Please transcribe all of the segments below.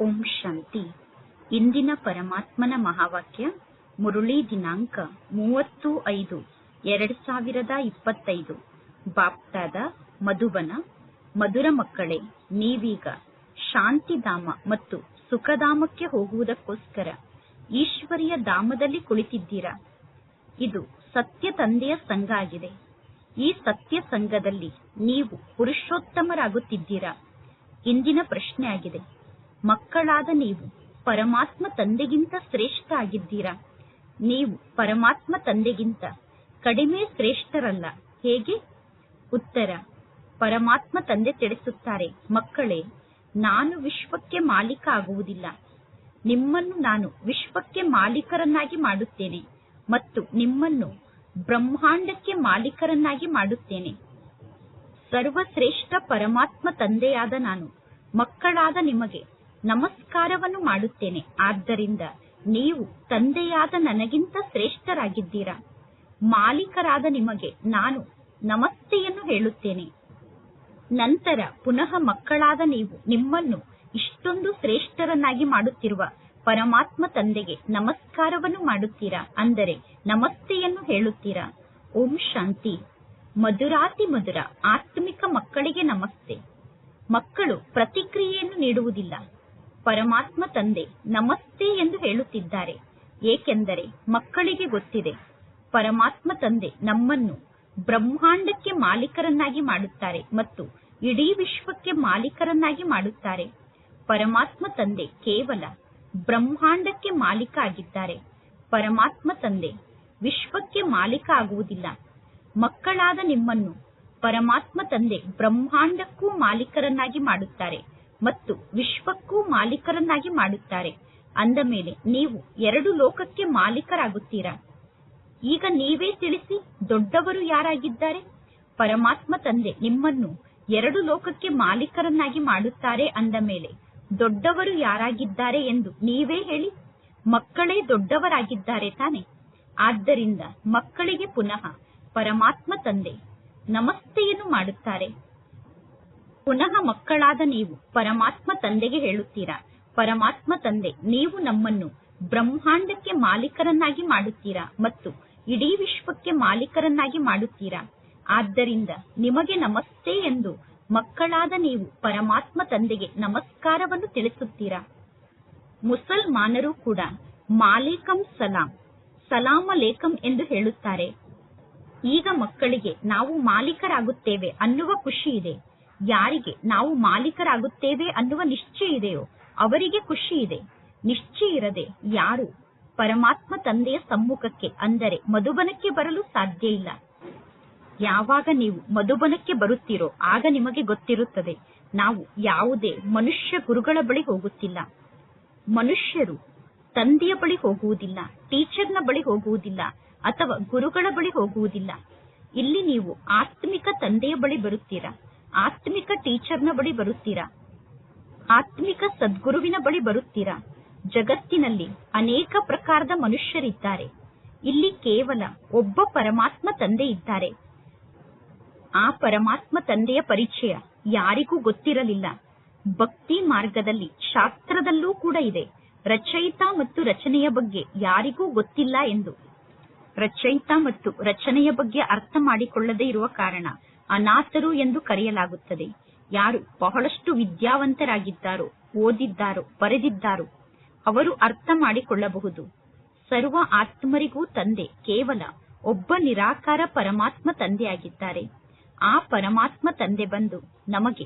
ಓಂ ಶಾಂತಿ. ಇಂದಿನ ಪರಮಾತ್ಮನ ಮಹಾವಾಕ್ಯ, ಮುರುಳಿ ದಿನಾಂಕ ಮೂವತ್ತು ಐದು ಎರಡ್ ಸಾವಿರದ ಇಪ್ಪತ್ತೈದು. ಬಾಪ್ತಾದ ಮಧುಬನ, ಮಧುರ ಮಕ್ಕಳೇ, ನೀವೀಗ ಶಾಂತಿಧಾಮ ಮತ್ತು ಸುಖಧಾಮಕ್ಕೆ ಹೋಗುವುದಕ್ಕೋಸ್ಕರ ಈಶ್ವರಿಯ ಧಾಮದಲ್ಲಿ ಕುಳಿತಿದ್ದೀರಾ? ಇದು ಸತ್ಯ ತಂದೆಯ ಸಂಘ ಆಗಿದೆ. ಈ ಸತ್ಯ ಸಂಘದಲ್ಲಿ ನೀವು ಪುರುಷೋತ್ತಮರಾಗುತ್ತಿದ್ದೀರಾ? ಇಂದಿನ ಪ್ರಶ್ನೆ ಆಗಿದೆ. ಮಕ್ಕಳಾದ ನೀವು ಪರಮಾತ್ಮ ತಂದೆಗಿಂತ ಶ್ರೇಷ್ಠ ಆಗಿದ್ದೀರಾ ನೀವು ಪರಮಾತ್ಮ ತಂದೆಗಿಂತ ಕಡಿಮೆ ಶ್ರೇಷ್ಠರಲ್ಲ. ಹೇಗೆ? ಉತ್ತರ. ಪರಮಾತ್ಮ ತಂದೆ ತಿಳಿಸುತ್ತಾರೆ, ಮಕ್ಕಳೇ, ನಾನು ವಿಶ್ವಕ್ಕೆ ಮಾಲೀಕ ಆಗುವುದಿಲ್ಲ. ನಿಮ್ಮನ್ನು ನಾನು ವಿಶ್ವಕ್ಕೆ ಮಾಲೀಕರನ್ನಾಗಿ ಮಾಡುತ್ತೇನೆ ಮತ್ತು ನಿಮ್ಮನ್ನು ಬ್ರಹ್ಮಾಂಡಕ್ಕೆ ಮಾಲೀಕರನ್ನಾಗಿ ಮಾಡುತ್ತೇನೆ. ಸರ್ವಶ್ರೇಷ್ಠ ಪರಮಾತ್ಮ ತಂದೆಯಾದ ನಾನು ಮಕ್ಕಳಾದ ನಿಮಗೆ ನಮಸ್ಕಾರವನ್ನು ಮಾಡುತ್ತೇನೆ. ಆದ್ದರಿಂದ ನೀವು ತಂದೆಯಾದ ನನಗಿಂತ ಶ್ರೇಷ್ಠರಾಗಿದ್ದೀರಾ? ಮಾಲೀಕರಾದ ನಿಮಗೆ ನಾನು ನಮಸ್ತೆಯನ್ನು ಹೇಳುತ್ತೇನೆ. ನಂತರ ಪುನಃ ಮಕ್ಕಳಾದ ನೀವು ನಿಮ್ಮನ್ನು ಇಷ್ಟೊಂದು ಶ್ರೇಷ್ಠರನ್ನಾಗಿ ಮಾಡುತ್ತಿರುವ ಪರಮಾತ್ಮ ತಂದೆಗೆ ನಮಸ್ಕಾರವನ್ನು ಮಾಡುತ್ತೀರಾ? ಅಂದರೆ ನಮಸ್ತೆಯನ್ನು ಹೇಳುತ್ತೀರಾ? ಓಂ ಶಾಂತಿ. ಮಧುರಾತಿ ಮಧುರ, ಆತ್ಮಿಕ ಮಕ್ಕಳಿಗೆ ನಮಸ್ತೆ. ಮಕ್ಕಳು ಪ್ರತಿಕ್ರಿಯೆಯನ್ನು ನೀಡುವುದಿಲ್ಲ. ಪರಮಾತ್ಮ ತಂದೆ ನಮಸ್ತೆ ಎಂದು ಹೇಳುತ್ತಿದ್ದಾರೆ. ಏಕೆಂದರೆ ಮಕ್ಕಳಿಗೆ ಗೊತ್ತಿದೆ, ಪರಮಾತ್ಮ ತಂದೆ ನಮ್ಮನ್ನು ಬ್ರಹ್ಮಾಂಡಕ್ಕೆ ಮಾಲೀಕರನ್ನಾಗಿ ಮಾಡುತ್ತಾರೆ ಮತ್ತು ಇಡೀ ವಿಶ್ವಕ್ಕೆ ಮಾಲೀಕರನ್ನಾಗಿ ಮಾಡುತ್ತಾರೆ. ಪರಮಾತ್ಮ ತಂದೆ ಕೇವಲ ಬ್ರಹ್ಮಾಂಡಕ್ಕೆ ಮಾಲೀಕ ಆಗಿದ್ದಾರೆ. ಪರಮಾತ್ಮ ತಂದೆ ವಿಶ್ವಕ್ಕೆ ಮಾಲೀಕ ಆಗುವುದಿಲ್ಲ. ಮಕ್ಕಳಾದ ನಿಮ್ಮನ್ನು ಪರಮಾತ್ಮ ತಂದೆ ಬ್ರಹ್ಮಾಂಡಕ್ಕೂ ಮಾಲೀಕರನ್ನಾಗಿ ಮಾಡುತ್ತಾರೆ. ಮತ್ತು ವಿಶ್ವಕ್ಕೂ ಮಾಲೀಕರನ್ನಾಗಿ ಮಾಡುತ್ತಾರೆ. ಅಂದ ಮೇಲೆ ನೀವು ಎರಡು ಲೋಕಕ್ಕೆ ಮಾಲೀಕರಾಗುತ್ತೀರಾ? ಈಗ ನೀವೇ ತಿಳಿಸಿ ದೊಡ್ಡವರು ಯಾರಾಗಿದ್ದಾರೆ? ಪರಮಾತ್ಮ ತಂದೆ ನಿಮ್ಮನ್ನು ಎರಡು ಲೋಕಕ್ಕೆ ಮಾಲೀಕರನ್ನಾಗಿ ಮಾಡುತ್ತಾರೆ ಅಂದ ಮೇಲೆ ದೊಡ್ಡವರು ಯಾರಾಗಿದ್ದಾರೆ ಎಂದು ನೀವೇ ಹೇಳಿ, ಮಕ್ಕಳೇ ದೊಡ್ಡವರಾಗಿದ್ದಾರೆ ತಾನೆ. ಆದ್ದರಿಂದ ಮಕ್ಕಳಿಗೆ ಪುನಃ ಪರಮಾತ್ಮ ತಂದೆ ನಮಸ್ತೆಯನ್ನು ಮಾಡುತ್ತಾರೆ. ಪುನಃ ಮಕ್ಕಳಾದ ನೀವು ಪರಮಾತ್ಮ ತಂದೆಗೆ ಹೇಳುತ್ತೀರಾ? ಪರಮಾತ್ಮ ತಂದೆ, ನೀವು ನಮ್ಮನ್ನು ಬ್ರಹ್ಮಾಂಡಕ್ಕೆ ಮಾಲೀಕರನ್ನಾಗಿ ಮಾಡುತ್ತೀರಾ ಮತ್ತು ಇಡೀ ವಿಶ್ವಕ್ಕೆ ಮಾಲೀಕರನ್ನಾಗಿ ಮಾಡುತ್ತೀರಾ? ಆದ್ದರಿಂದ ನಿಮಗೆ ನಮಸ್ತೆ ಎಂದು ಮಕ್ಕಳಾದ ನೀವು ಪರಮಾತ್ಮ ತಂದೆಗೆ ನಮಸ್ಕಾರವನ್ನು ತಿಳಿಸುತ್ತೀರಾ? ಮುಸಲ್ಮಾನರು ಕೂಡ ಮಾಲೀಕಂ ಸಲಾಂ ಸಲಾಮ ಲೇಖಂ ಎಂದು ಹೇಳುತ್ತಾರೆ. ಈಗ ಮಕ್ಕಳಿಗೆ ನಾವು ಮಾಲೀಕರಾಗುತ್ತೇವೆ ಅನ್ನುವ ಖುಷಿ ಇದೆ. ಯಾರಿಗೆ ನಾವು ಮಾಲೀಕರಾಗುತ್ತೇವೆ ಅನ್ನುವ ನಿಶ್ಚಯ ಇದೆಯೋ ಅವರಿಗೆ ಖುಷಿ ಇದೆ. ನಿಶ್ಚಯ ಇರದೆ ಯಾರು ಪರಮಾತ್ಮ ತಂದೆಯ ಸಮ್ಮುಖಕ್ಕೆ ಅಂದರೆ ಮಧುಬನಕ್ಕೆ ಬರಲು ಸಾಧ್ಯ ಇಲ್ಲ. ಯಾವಾಗ ನೀವು ಮಧುಬನಕ್ಕೆ ಬರುತ್ತೀರೋ ಆಗ ನಿಮಗೆ ಗೊತ್ತಿರುತ್ತದೆ. ನಾವು ಯಾವುದೇ ಮನುಷ್ಯ ಗುರುಗಳ ಬಳಿ ಹೋಗುತ್ತಿಲ್ಲ. ಮನುಷ್ಯರು ತಂದೆಯ ಬಳಿ ಹೋಗುವುದಿಲ್ಲ, ಟೀಚರ್ನ ಬಳಿ ಹೋಗುವುದಿಲ್ಲ ಅಥವಾ ಗುರುಗಳ ಬಳಿ ಹೋಗುವುದಿಲ್ಲ. ಇಲ್ಲಿ ನೀವು ಆತ್ಮಿಕ ತಂದೆಯ ಬಳಿ ಬರುತ್ತೀರಾ? ಆತ್ಮಿಕ ಟೀಚರ್ನ ಬಳಿ ಬರುತ್ತೀರಾ? ಆತ್ಮಿಕ ಸದ್ಗುರುವಿನ ಬಳಿ ಬರುತ್ತೀರಾ? ಜಗತ್ತಿನಲ್ಲಿ ಅನೇಕ ಪ್ರಕಾರದ ಮನುಷ್ಯರಿದ್ದಾರೆ. ಇಲ್ಲಿ ಕೇವಲ ಒಬ್ಬ ಪರಮಾತ್ಮ ತಂದೆ ಇದ್ದಾರೆ. ಆ ಪರಮಾತ್ಮ ತಂದೆಯ ಪರಿಚಯ ಯಾರಿಗೂ ಗೊತ್ತಿರಲಿಲ್ಲ. ಭಕ್ತಿ ಮಾರ್ಗದಲ್ಲಿ ಶಾಸ್ತ್ರದಲ್ಲೂ ಕೂಡ ಇದೆ. ರಚಯಿತ ಮತ್ತು ರಚನೆಯ ಬಗ್ಗೆ ಯಾರಿಗೂ ಗೊತ್ತಿಲ್ಲ ಎಂದು. ರಚಯಿತ ಮತ್ತು ರಚನೆಯ ಬಗ್ಗೆ ಅರ್ಥ ಮಾಡಿಕೊಳ್ಳದೇ ಇರುವ ಕಾರಣ ಅನಾಥರು ಎಂದು ಕರೆಯಲಾಗುತ್ತದೆ. ಯಾರು ಬಹಳಷ್ಟು ವಿದ್ಯಾವಂತರಾಗಿದ್ದಾರೋ, ಓದಿದ್ದಾರೋ, ಬರೆದಿದ್ದಾರೋ, ಅವರು ಅರ್ಥ ಮಾಡಿಕೊಳ್ಳಬಹುದು. ಸರ್ವ ಆತ್ಮರಿಗೂ ತಂದೆ, ಕೇವಲ ಒಬ್ಬ ನಿರಾಕಾರ ಪರಮಾತ್ಮ ತಂದೆಯಾಗಿದ್ದಾರೆ. ಆ ಪರಮಾತ್ಮ ತಂದೆ ಬಂದು ನಮಗೆ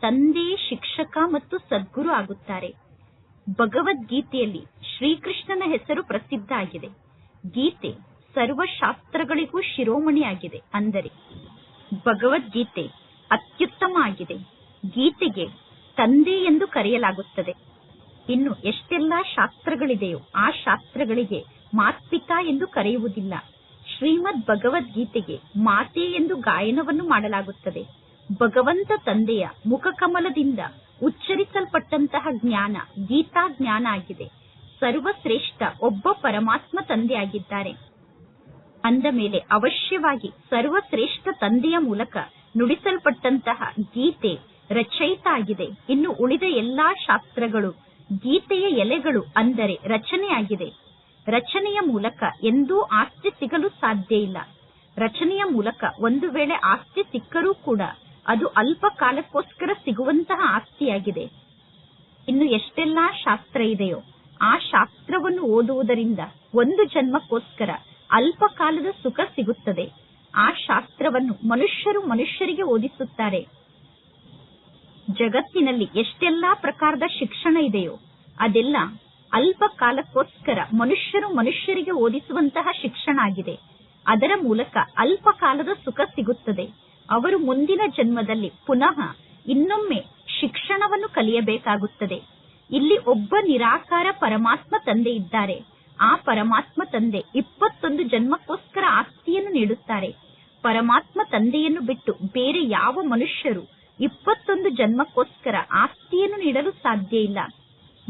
ತಂದೆ, ಶಿಕ್ಷಕ ಮತ್ತು ಸದ್ಗುರು ಆಗುತ್ತಾರೆ. ಭಗವದ್ಗೀತೆಯಲ್ಲಿ ಶ್ರೀಕೃಷ್ಣನ ಹೆಸರು ಪ್ರಸಿದ್ಧ ಆಗಿದೆ. ಗೀತೆ ಸರ್ವಶಾಸ್ತ್ರಗಳಿಗೂ ಶಿರೋಮಣಿಯಾಗಿದೆ ಅಂದರೆ ಭಗವದ್ಗೀತೆ ಅತ್ಯುತ್ತಮ ಆಗಿದೆ ಗೀತೆಗೆ ತಂದೆ ಎಂದು ಕರೆಯಲಾಗುತ್ತದೆ. ಇನ್ನು ಎಷ್ಟೆಲ್ಲ ಶಾಸ್ತ್ರಗಳಿದೆಯೋ ಆ ಶಾಸ್ತ್ರಗಳಿಗೆ ಮಾತ್ಪಿತಾ ಎಂದು ಕರೆಯುವುದಿಲ್ಲ. ಶ್ರೀಮದ್ ಭಗವದ್ಗೀತೆಗೆ ಮಾತೆ ಎಂದು ಗಾಯನವನ್ನು ಮಾಡಲಾಗುತ್ತದೆ. ಭಗವಂತ ತಂದೆಯ ಮುಖಕಮಲದಿಂದ ಉಚ್ಚರಿಸಲ್ಪಟ್ಟಂತಹ ಜ್ಞಾನ ಗೀತಾ ಜ್ಞಾನ ಆಗಿದೆ. ಸರ್ವಶ್ರೇಷ್ಠ ಒಬ್ಬ ಪರಮಾತ್ಮ ತಂದೆಯಾಗಿದ್ದಾರೆ. ಅಂದ ಮೇಲೆ ಅವಶ್ಯವಾಗಿ ಸರ್ವಶ್ರೇಷ್ಠ ತಂದೆಯ ಮೂಲಕ ನುಡಿಸಲ್ಪಟ್ಟಂತಹ ಗೀತೆ ರಚಯಿತ ಆಗಿದೆ ಇನ್ನು ಉಳಿದ ಎಲ್ಲಾ ಶಾಸ್ತ್ರಗಳು ಗೀತೆಯ ಎಲೆಗಳು ಅಂದರೆ ರಚನೆಯಾಗಿದೆ. ರಚನೆಯ ಮೂಲಕ ಎಂದೂ ಆಸ್ತಿ ಸಿಗಲು ಸಾಧ್ಯ ಇಲ್ಲ. ರಚನೆಯ ಮೂಲಕ ಒಂದು ವೇಳೆ ಆಸ್ತಿ ಸಿಕ್ಕರೂ ಕೂಡ ಅದು ಅಲ್ಪ ಕಾಲಕ್ಕೋಸ್ಕರ ಸಿಗುವಂತಹ ಆಸ್ತಿಯಾಗಿದೆ. ಇನ್ನು ಎಷ್ಟೆಲ್ಲಾ ಶಾಸ್ತ್ರ ಇದೆಯೋ ಆ ಶಾಸ್ತ್ರವನ್ನು ಓದುವುದರಿಂದ ಒಂದು ಜನ್ಮಕ್ಕೋಸ್ಕರ ಅಲ್ಪ ಕಾಲದ ಸುಖ ಸಿಗುತ್ತದೆ. ಆ ಶಾಸ್ತ್ರವನ್ನು ಮನುಷ್ಯರು ಮನುಷ್ಯರಿಗೆ ಓದಿಸುತ್ತಾರೆ. ಜಗತ್ತಿನಲ್ಲಿ ಎಷ್ಟೆಲ್ಲಾ ಪ್ರಕಾರದ ಶಿಕ್ಷಣ ಇದೆಯೋ, ಅದೆಲ್ಲ ಅಲ್ಪ ಕಾಲಕ್ಕೋಸ್ಕರ ಮನುಷ್ಯರು ಮನುಷ್ಯರಿಗೆ ಓದಿಸುವಂತಹ ಶಿಕ್ಷಣ ಆಗಿದೆ. ಅದರ ಮೂಲಕ ಅಲ್ಪ ಕಾಲದ ಸುಖ ಸಿಗುತ್ತದೆ. ಅವರು ಮುಂದಿನ ಜನ್ಮದಲ್ಲಿ ಪುನಃ ಇನ್ನೊಮ್ಮೆ ಶಿಕ್ಷಣವನ್ನು ಕಲಿಯಬೇಕಾಗುತ್ತದೆ. ಇಲ್ಲಿ ಒಬ್ಬ ನಿರಾಕಾರ ಪರಮಾತ್ಮ ತಂದೆ ಇದ್ದಾರೆ. ಆ ಪರಮಾತ್ಮ ತಂದೆ ಇಪ್ಪತ್ತೊಂದು ಜನ್ಮಕ್ಕೋಸ್ಕರ ಆಸ್ತಿಯನ್ನು ನೀಡುತ್ತಾರೆ. ಪರಮಾತ್ಮ ತಂದೆಯನ್ನು ಬಿಟ್ಟು ಬೇರೆ ಯಾವ ಮನುಷ್ಯರು ಇಪ್ಪತ್ತೊಂದು ಜನ್ಮಕ್ಕೋಸ್ಕರ ಆಸ್ತಿಯನ್ನು ನೀಡಲು ಸಾಧ್ಯ ಇಲ್ಲ.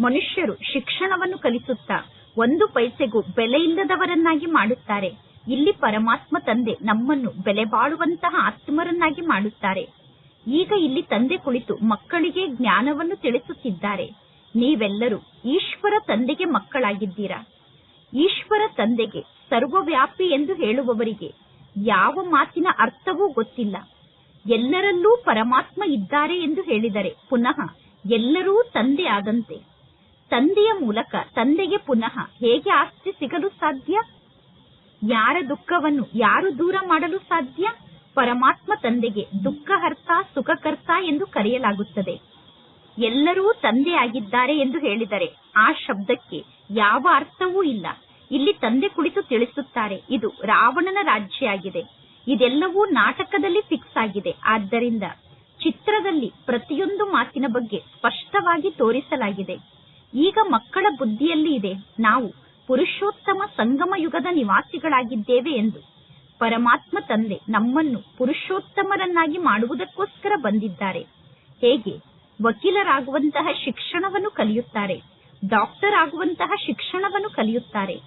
ಮನುಷ್ಯರು ಶಿಕ್ಷಣವನ್ನು ಕಲಿಸುತ್ತಾ ಒಂದು ಪೈಸೆಗೂ ಬೆಲೆ ಇಲ್ಲದವರನ್ನಾಗಿ ಮಾಡುತ್ತಾರೆ. ಇಲ್ಲಿ ಪರಮಾತ್ಮ ತಂದೆ ನಮ್ಮನ್ನು ಬೆಲೆ ಬಾಳುವಂತಹ ಆತ್ಮರನ್ನಾಗಿ ಮಾಡುತ್ತಾರೆ. ಈಗ ಇಲ್ಲಿ ತಂದೆ ಕುಳಿತು ಮಕ್ಕಳಿಗೆ ಜ್ಞಾನವನ್ನು ತಿಳಿಸುತ್ತಿದ್ದಾರೆ. ನೀವೆಲ್ಲರೂ ಈಶ್ವರ ತಂದೆಗೆ ಮಕ್ಕಳಾಗಿದ್ದೀರಾ? ಈಶ್ವರ ತಂದೆಗೆ ಸರ್ವವ್ಯಾಪಿ ಎಂದು ಹೇಳುವವರಿಗೆ ಯಾವ ಮಾತಿನ ಅರ್ಥವೂ ಗೊತ್ತಿಲ್ಲ. ಎಲ್ಲರಲ್ಲೂ ಪರಮಾತ್ಮ ಇದ್ದಾರೆ ಎಂದು ಹೇಳಿದರೆ ಪುನಃ ಎಲ್ಲರೂ ತಂದೆ ಆದಂತೆ ತಂದೆಯ ಮೂಲಕ ತಂದೆಗೆ ಪುನಃ ಹೇಗೆ ಆಸ್ತಿ ಸಿಗಲು ಸಾಧ್ಯ? ಯಾರ ದುಃಖವನ್ನು ಯಾರು ದೂರ ಮಾಡಲು ಸಾಧ್ಯ? ಪರಮಾತ್ಮ ತಂದೆಗೆ ದುಃಖಹರ್ತ ಸುಖಕರ್ತ ಎಂದು ಕರೆಯಲಾಗುತ್ತದೆ. ಎಲ್ಲರೂ ತಂದೆ ಆಗಿದ್ದಾರೆ ಎಂದು ಹೇಳಿದರೆ ಆ ಶಬ್ದಕ್ಕೆ ಯಾವ ಅರ್ಥವೂ ಇಲ್ಲ. ಇಲ್ಲಿ ತಂದೆ ಕುಳಿತು ತಿಳಿಸುತ್ತಾರೆ, ಇದು ರಾವಣನ ರಾಜ್ಯ ಆಗಿದೆ ಇದೆಲ್ಲವೂ ನಾಟಕದಲ್ಲಿ ಫಿಕ್ಸ್ ಆಗಿದೆ. ಆದ್ದರಿಂದ ಚಿತ್ರದಲ್ಲಿ ಪ್ರತಿಯೊಂದು ಮಾತಿನ ಬಗ್ಗೆ ಸ್ಪಷ್ಟವಾಗಿ ತೋರಿಸಲಾಗಿದೆ. ಈಗ ಮಕ್ಕಳ ಬುದ್ಧಿಯಲ್ಲಿ ಇದೆ. ನಾವು ಪುರುಷೋತ್ತಮ ಸಂಗಮ ಯುಗದ ನಿವಾಸಿಗಳಾಗಿದ್ದೇವೆ ಎಂದು. ಪರಮಾತ್ಮ ತಂದೆ ನಮ್ಮನ್ನು ಪುರುಷೋತ್ತಮರನ್ನಾಗಿ ಮಾಡುವುದಕ್ಕೋಸ್ಕರ ಬಂದಿದ್ದಾರೆ. ಹೇಗೆ? ವಕೀಲರಾಗುವಂತಹ ಶಿಕ್ಷಣವನ್ನು ಕಲಿಯುತ್ತಾರೆ. ಡಾಕ್ಟರ್ ಆಗುವಂತಹ ಶಿಕ್ಷಣವನ್ನು ಕಲಿಯುತ್ತಾರೆ.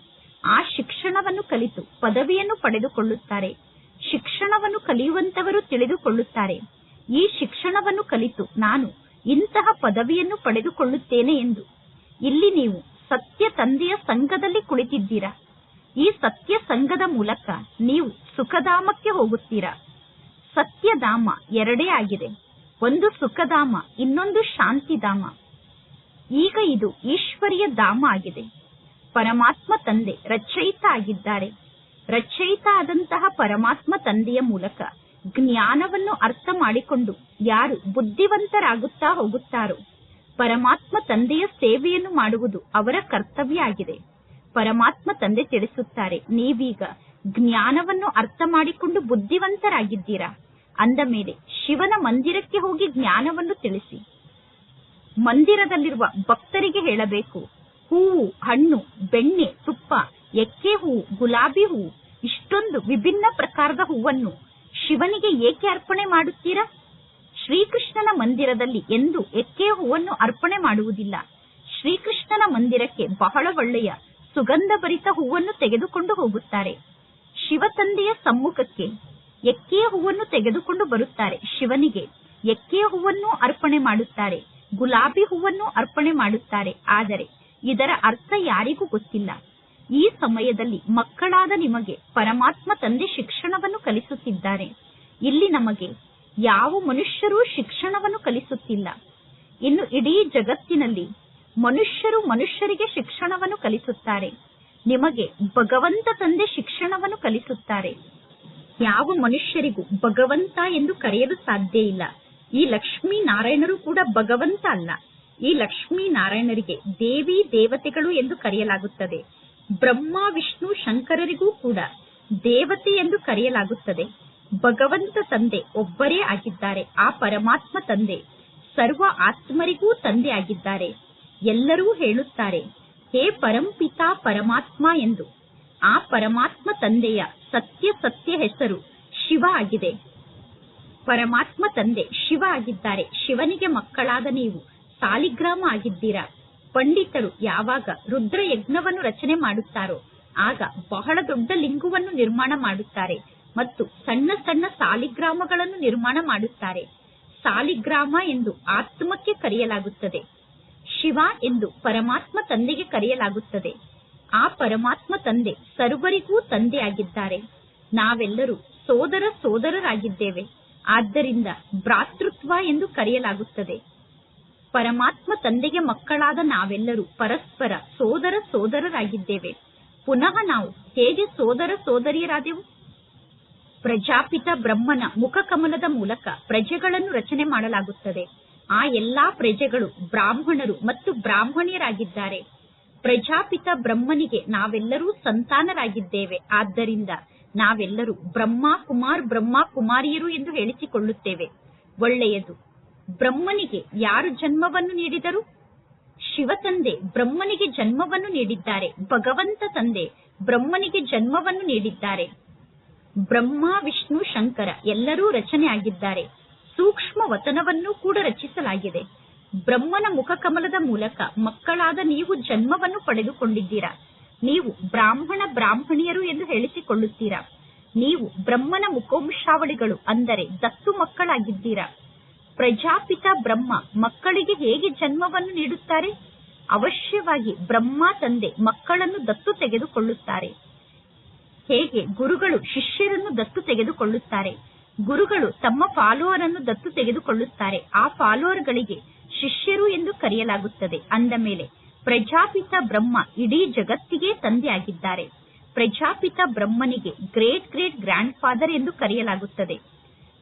ಆ ಶಿಕ್ಷಣವನ್ನು ಕಲಿತು ಪದವಿಯನ್ನು ಪಡೆದುಕೊಳ್ಳುತ್ತಾರೆ. ಶಿಕ್ಷಣವನ್ನು ಕಲಿಯುವಂತವರು ತಿಳಿದುಕೊಳ್ಳುತ್ತಾರೆ. ಈ ಶಿಕ್ಷಣವನ್ನು ಕಲಿತು ನಾನು ಇಂತಹ ಪದವಿಯನ್ನು ಪಡೆದುಕೊಳ್ಳುತ್ತೇನೆ ಎಂದು. ಇಲ್ಲಿ ನೀವು ಸತ್ಯ ತಂದೆಯ ಸಂಘದಲ್ಲಿ ಕುಳಿತಿದ್ದೀರಾ? ಈ ಸತ್ಯ ಸಂಘದ ಮೂಲಕ ನೀವು ಸುಖಧಾಮಕ್ಕೆ ಹೋಗುತ್ತೀರಾ? ಸತ್ಯಧಾಮ ಎರಡೇ ಆಗಿದೆ. ಒಂದು ಸುಖಧಾಮ, ಇನ್ನೊಂದು ಶಾಂತಿಧಾಮ. ಈಗ ಇದು ಈಶ್ವರಿಯ ಧಾಮ ಆಗಿದೆ. ಪರಮಾತ್ಮ ತಂದೆ, ರಚಯಿತ ಆಗಿದ್ದಾರೆ. ರಚಯಿತ ಆದಂತಹ ಪರಮಾತ್ಮ ತಂದೆಯ ಮೂಲಕ ಜ್ಞಾನವನ್ನು ಅರ್ಥ ಮಾಡಿಕೊಂಡು ಯಾರು ಬುದ್ಧಿವಂತರಾಗುತ್ತಾ ಹೋಗುತ್ತಾರೋ, ಪರಮಾತ್ಮ ತಂದೆಯ ಸೇವೆಯನ್ನು ಮಾಡುವುದು ಅವರ ಕರ್ತವ್ಯ ಆಗಿದೆ. ಪರಮಾತ್ಮ ತಂದೆ ತಿಳಿಸುತ್ತಾರೆ, ನೀವೀಗ ಜ್ಞಾನವನ್ನು ಅರ್ಥ ಮಾಡಿಕೊಂಡು ಬುದ್ಧಿವಂತರಾಗಿದ್ದೀರಾ? ಅಂದ ಮೇಲೆ ಶಿವನ ಮಂದಿರಕ್ಕೆ ಹೋಗಿ ಜ್ಞಾನವನ್ನು ತಿಳಿಸಿ. ಮಂದಿರದಲ್ಲಿರುವ ಭಕ್ತರಿಗೆ ಹೇಳಬೇಕು, ಹೂವು, ಹಣ್ಣು, ಬೆಣ್ಣೆ, ತುಪ್ಪ, ಎಕ್ಕೆ ಹೂವು, ಗುಲಾಬಿ ಹೂವು, ಇಷ್ಟೊಂದು ವಿಭಿನ್ನ ಪ್ರಕಾರದ ಹೂವನ್ನು ಶಿವನಿಗೆ ಏಕೆ ಅರ್ಪಣೆ ಮಾಡುತ್ತೀರಾ? ಶ್ರೀಕೃಷ್ಣನ ಮಂದಿರದಲ್ಲಿ ಎಂದು ಎಕ್ಕೆ ಹೂವನ್ನು ಅರ್ಪಣೆ ಮಾಡುವುದಿಲ್ಲ. ಶ್ರೀಕೃಷ್ಣನ ಮಂದಿರಕ್ಕೆ ಬಹಳ ಒಳ್ಳೆಯ ಸುಗಂಧಭರಿತ ಹೂವನ್ನು ತೆಗೆದುಕೊಂಡು ಹೋಗುತ್ತಾರೆ. ಶಿವ ತಂದೆಯ ಸಮ್ಮುಖಕ್ಕೆ ಎಕ್ಕೆಯ ಹೂವನ್ನು ತೆಗೆದುಕೊಂಡು ಬರುತ್ತಾರೆ. ಶಿವನಿಗೆ ಎಕ್ಕೆಯ ಹೂವನ್ನು ಅರ್ಪಣೆ ಮಾಡುತ್ತಾರೆ. ಗುಲಾಬಿ ಹೂವನ್ನು ಅರ್ಪಣೆ ಮಾಡುತ್ತಾರೆ. ಆದರೆ ಇದರ ಅರ್ಥ ಯಾರಿಗೂ ಗೊತ್ತಿಲ್ಲ. ಈ ಸಮಯದಲ್ಲಿ ಮಕ್ಕಳಾದ ನಿಮಗೆ ಪರಮಾತ್ಮ ತಂದೆ ಶಿಕ್ಷಣವನ್ನು ಕಲಿಸುತ್ತಿದ್ದಾರೆ. ಇಲ್ಲಿ ನಮಗೆ ಯಾವ ಮನುಷ್ಯರೂ ಶಿಕ್ಷಣವನ್ನು ಕಲಿಸುತ್ತಿಲ್ಲ. ಇನ್ನು ಇಡೀ ಜಗತ್ತಿನಲ್ಲಿ ಮನುಷ್ಯರು ಮನುಷ್ಯರಿಗೆ ಶಿಕ್ಷಣವನ್ನು ಕಲಿಸುತ್ತಾರೆ. ನಿಮಗೆ ಭಗವಂತ ತಂದೆ ಶಿಕ್ಷಣವನ್ನು ಕಲಿಸುತ್ತಾರೆ. ಯಾವ ಮನುಷ್ಯರಿಗೂ ಭಗವಂತ ಎಂದು ಕರೆಯಲು ಸಾಧ್ಯ ಇಲ್ಲ. ಈ ಲಕ್ಷ್ಮೀ ನಾರಾಯಣರು ಕೂಡ ಭಗವಂತ ಅಲ್ಲ. ಈ ಲಕ್ಷ್ಮೀ ನಾರಾಯಣರಿಗೆ ದೇವಿ ದೇವತೆಗಳು ಎಂದು ಕರೆಯಲಾಗುತ್ತದೆ. ಬ್ರಹ್ಮ, ವಿಷ್ಣು, ಶಂಕರರಿಗೂ ಕೂಡ ದೇವತೆ ಎಂದು ಕರೆಯಲಾಗುತ್ತದೆ. ಭಗವಂತ ತಂದೆ ಒಬ್ಬರೇ ಆಗಿದ್ದಾರೆ. ಆ ಪರಮಾತ್ಮ ತಂದೆ ಸರ್ವ ಆತ್ಮರಿಗೂ ತಂದೆ ಆಗಿದ್ದಾರೆ. ಎಲ್ಲರೂ ಹೇಳುತ್ತಾರೆ, ಹೇ ಪರಂಪಿತಾ ಪರಮಾತ್ಮ ಎಂದು. ಆ ಪರಮಾತ್ಮ ತಂದೆಯ ಸತ್ಯ ಸತ್ಯ ಹೆಸರು, ಶಿವ ಆಗಿದೆ. ಪರಮಾತ್ಮ ತಂದೆ, ಶಿವ ಆಗಿದ್ದಾರೆ. ಶಿವನಿಗೆ ಮಕ್ಕಳಾದ ನೀವು, ಸಾಲಿಗ್ರಾಮ ಆಗಿದ್ದೀರಾ? ಪಂಡಿತರು ಯಾವಾಗ ರುದ್ರ ಯಜ್ಞವನ್ನು ರಚನೆ ಮಾಡುತ್ತಾರೋ, ಆಗ ಬಹಳ ದೊಡ್ಡ ಲಿಂಗವನ್ನು ನಿರ್ಮಾಣ ಮಾಡುತ್ತಾರೆ ಮತ್ತು ಸಣ್ಣ ಸಣ್ಣ ಸಾಲಿಗ್ರಾಮಗಳನ್ನು ನಿರ್ಮಾಣ ಮಾಡುತ್ತಾರೆ. ಸಾಲಿಗ್ರಾಮ ಎಂದು ಆತ್ಮಕ್ಕೆ ಕರೆಯಲಾಗುತ್ತದೆ. ಶಿವ ಎಂದು ಪರಮಾತ್ಮ ತಂದೆಗೆ ಕರೆಯಲಾಗುತ್ತದೆ. ಆ ಪರಮಾತ್ಮ ತಂದೆ, ಸರ್ವರಿಗೂ ತಂದೆಯಾಗಿದ್ದಾರೆ. ನಾವೆಲ್ಲರೂ ಸೋದರ ಸೋದರರಾಗಿದ್ದೇವೆ. ಆದ್ದರಿಂದ ಭ್ರಾತೃತ್ವ ಎಂದು ಕರೆಯಲಾಗುತ್ತದೆ. ಪರಮಾತ್ಮ ತಂದೆಗೆ ಮಕ್ಕಳಾದ ನಾವೆಲ್ಲರೂ ಪರಸ್ಪರ ಸೋದರ ಸೋದರರಾಗಿದ್ದೇವೆ. ಪುನಃ ನಾವು ಹೇಗೆ ಸೋದರ ಸೋದರಿಯರಾದೆವು? ಪ್ರಜಾಪಿತ ಬ್ರಹ್ಮನ ಮುಖಕಮಲದ ಮೂಲಕ ಪ್ರಜೆಗಳನ್ನು ರಚನೆ ಮಾಡಲಾಗುತ್ತದೆ. ಆ ಎಲ್ಲಾ ಪ್ರಜೆಗಳು ಬ್ರಾಹ್ಮಣರು ಮತ್ತು ಬ್ರಾಹ್ಮಣಿಯರಾಗಿದ್ದಾರೆ. ಪ್ರಜಾಪಿತ ಬ್ರಹ್ಮನಿಗೆ ನಾವೆಲ್ಲರೂ ಸಂತಾನರಾಗಿದ್ದೇವೆ. ಆದ್ದರಿಂದ ನಾವೆಲ್ಲರೂ ಬ್ರಹ್ಮ ಕುಮಾರ್ ಬ್ರಹ್ಮ ಕುಮಾರಿಯರು ಎಂದು ಹೇಳಿಸಿಕೊಳ್ಳುತ್ತೇವೆ. ಒಳ್ಳೆಯದು. ಬ್ರಹ್ಮನಿಗೆ ಯಾರು ಜನ್ಮವನ್ನು ನೀಡಿದರು? ಶಿವ ತಂದೆ ಬ್ರಹ್ಮನಿಗೆ ಜನ್ಮವನ್ನು ನೀಡಿದ್ದಾರೆ. ಭಗವಂತ ತಂದೆ ಬ್ರಹ್ಮನಿಗೆ ಜನ್ಮವನ್ನು ನೀಡಿದ್ದಾರೆ. ಬ್ರಹ್ಮ, ವಿಷ್ಣು, ಶಂಕರ ಎಲ್ಲರೂ ರಚನೆ ಆಗಿದ್ದಾರೆ ಸೂಕ್ಷ್ಮ ವತನವನ್ನು ಕೂಡ ರಚಿಸಲಾಗಿದೆ. ಬ್ರಹ್ಮನ ಮುಖಕಮಲದ ಮೂಲಕ ಮಕ್ಕಳಾದ ನೀವು ಜನ್ಮವನ್ನು ಪಡೆದುಕೊಂಡಿದ್ದೀರಾ? ನೀವು ಬ್ರಾಹ್ಮಣ ಬ್ರಾಹ್ಮಣಿಯರು ಎಂದು ಹೇಳಿಸಿಕೊಳ್ಳುತ್ತೀರಾ? ನೀವು ಬ್ರಹ್ಮನ ಮುಖೋಂಶಾವಳಿಗಳು ಅಂದರೆ ದತ್ತು ಮಕ್ಕಳಾಗಿದ್ದೀರಾ? ಪ್ರಜಾಪಿತ ಬ್ರಹ್ಮ ಮಕ್ಕಳಿಗೆ ಹೇಗೆ ಜನ್ಮವನ್ನು ನೀಡುತ್ತಾರೆ? ಅವಶ್ಯವಾಗಿ ಬ್ರಹ್ಮ ತಂದೆ ಮಕ್ಕಳನ್ನು ದತ್ತು ತೆಗೆದುಕೊಳ್ಳುತ್ತಾರೆ. ಹೇಗೆ ಗುರುಗಳು ಶಿಷ್ಯರನ್ನು ದತ್ತು ತೆಗೆದುಕೊಳ್ಳುತ್ತಾರೆ? ಗುರುಗಳು ತಮ್ಮ ಫಾಲೋವರ್ ಅನ್ನು ದತ್ತು ತೆಗೆದುಕೊಳ್ಳುತ್ತಾರೆ. ಆ ಫಾಲೋವರ್ಗಳಿಗೆ ಶಿಷ್ಯರು ಎಂದು ಕರೆಯಲಾಗುತ್ತದೆ. ಅಂದ ಮೇಲೆ, ಪ್ರಜಾಪಿತ ಬ್ರಹ್ಮ ಇಡೀ ಜಗತ್ತಿಗೆ ತಂದೆಯಾಗಿದ್ದಾರೆ. ಪ್ರಜಾಪಿತ ಬ್ರಹ್ಮನಿಗೆ ಗ್ರೇಟ್ ಗ್ರೇಟ್ ಗ್ರ್ಯಾಂಡ್ ಫಾದರ್ ಎಂದು ಕರೆಯಲಾಗುತ್ತದೆ.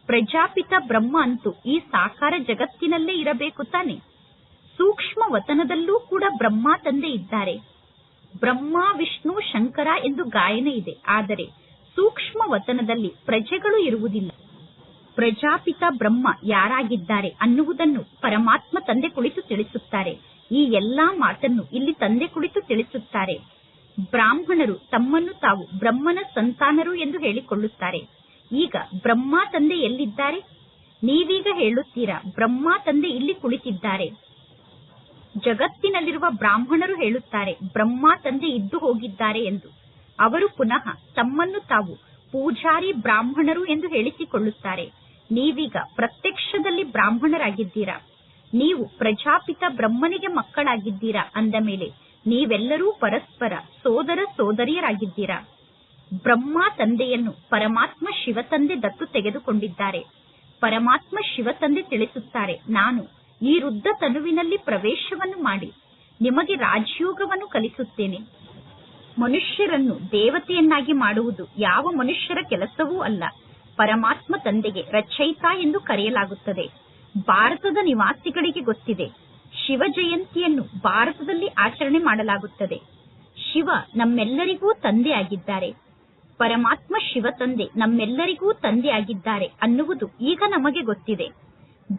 ಪ್ರಜಾಪಿತ ಬ್ರಹ್ಮ ಅಂತೂ ಈ ಸಾಕಾರ ಜಗತ್ತಿನಲ್ಲೇ ಇರಬೇಕು ತಾನೆ? ಸೂಕ್ಷ್ಮ ವತನದಲ್ಲೂ ಕೂಡ ಬ್ರಹ್ಮ ತಂದೆ ಇದ್ದಾರೆ. ಬ್ರಹ್ಮ, ವಿಷ್ಣು, ಶಂಕರ ಎಂದು ಗಾಯನ ಇದೆ. ಆದರೆ ಸೂಕ್ಷ್ಮ ವತನದಲ್ಲಿ ಪ್ರಜೆಗಳು ಇರುವುದಿಲ್ಲ. ಪ್ರಜಾಪಿತ ಬ್ರಹ್ಮ ಯಾರಾಗಿದ್ದಾರೆ ಅನ್ನುವುದನ್ನು ಪರಮಾತ್ಮ ತಂದೆ ಕುಳಿತು ತಿಳಿಸುತ್ತಾರೆ. ಈ ಎಲ್ಲಾ ಮಾತನ್ನು ಇಲ್ಲಿ ತಂದೆ ಕುಳಿತು ತಿಳಿಸುತ್ತಾರೆ. ಬ್ರಾಹ್ಮಣರು ತಮ್ಮನ್ನು ತಾವು ಬ್ರಹ್ಮನ ಸಂತಾನರು ಎಂದು ಹೇಳಿಕೊಳ್ಳುತ್ತಾರೆ. ಈಗ ಬ್ರಹ್ಮ ತಂದೆ ಎಲ್ಲಿದ್ದಾರೆ? ನೀವೀಗ ಹೇಳುತ್ತೀರಾ, ಬ್ರಹ್ಮ ತಂದೆ ಇಲ್ಲಿ ಕುಳಿತಿದ್ದಾರೆ. ಜಗತ್ತಿನಲ್ಲಿರುವ ಬ್ರಾಹ್ಮಣರು ಹೇಳುತ್ತಾರೆ, ಬ್ರಹ್ಮ ತಂದೆ ಇದ್ದು ಹೋಗಿದ್ದಾರೆ ಎಂದು. ಅವರು ಪುನಃ ತಮ್ಮನ್ನು ತಾವು ಪೂಜಾರಿ ಬ್ರಾಹ್ಮಣರು ಎಂದು ಹೇಳಿಸಿಕೊಳ್ಳುತ್ತಾರೆ. ನೀವೀಗ ಪ್ರತ್ಯಕ್ಷದಲ್ಲಿ ಬ್ರಾಹ್ಮಣರಾಗಿದ್ದೀರಾ? ನೀವು ಪ್ರಜಾಪಿತ ಬ್ರಹ್ಮನಿಗೆ ಮಕ್ಕಳಾಗಿದ್ದೀರಾ? ಅಂದ ಮೇಲೆ ನೀವೆಲ್ಲರೂ ಪರಸ್ಪರ ಸೋದರ ಸೋದರಿಯರಾಗಿದ್ದೀರಾ? ಬ್ರಹ್ಮ ತಂದೆಯನ್ನು ಪರಮಾತ್ಮ ಶಿವ ತಂದೆ ದತ್ತು ತೆಗೆದುಕೊಂಡಿದ್ದಾರೆ. ಪರಮಾತ್ಮ ಶಿವ ತಂದೆ ತಿಳಿಸುತ್ತಾರೆ, ನಾನು ಈ ವೃದ್ಧ ತನುವಿನಲ್ಲಿ ಪ್ರವೇಶವನ್ನು ಮಾಡಿ ನಿಮಗೆ ರಾಜಯೋಗವನ್ನು ಕಲಿಸುತ್ತೇನೆ. ಮನುಷ್ಯರನ್ನು ದೇವತೆಯನ್ನಾಗಿ ಮಾಡುವುದು ಯಾವ ಮನುಷ್ಯರ ಕೆಲಸವೂ ಅಲ್ಲ. ಪರಮಾತ್ಮ ತಂದೆಗೆ ರಚಯಿತ ಎಂದು ಕರೆಯಲಾಗುತ್ತದೆ. ಭಾರತದ ನಿವಾಸಿಗಳಿಗೆ ಗೊತ್ತಿದೆ, ಶಿವ ಜಯಂತಿಯನ್ನು ಭಾರತದಲ್ಲಿ ಆಚರಣೆ ಮಾಡಲಾಗುತ್ತದೆ. ಶಿವ ನಮ್ಮೆಲ್ಲರಿಗೂ ತಂದೆಯಾಗಿದ್ದಾರೆ. ಪರಮಾತ್ಮ ಶಿವ ತಂದೆ ನಮ್ಮೆಲ್ಲರಿಗೂ ತಂದೆಯಾಗಿದ್ದಾರೆ ಅನ್ನುವುದು ಈಗ ನಮಗೆ ಗೊತ್ತಿದೆ.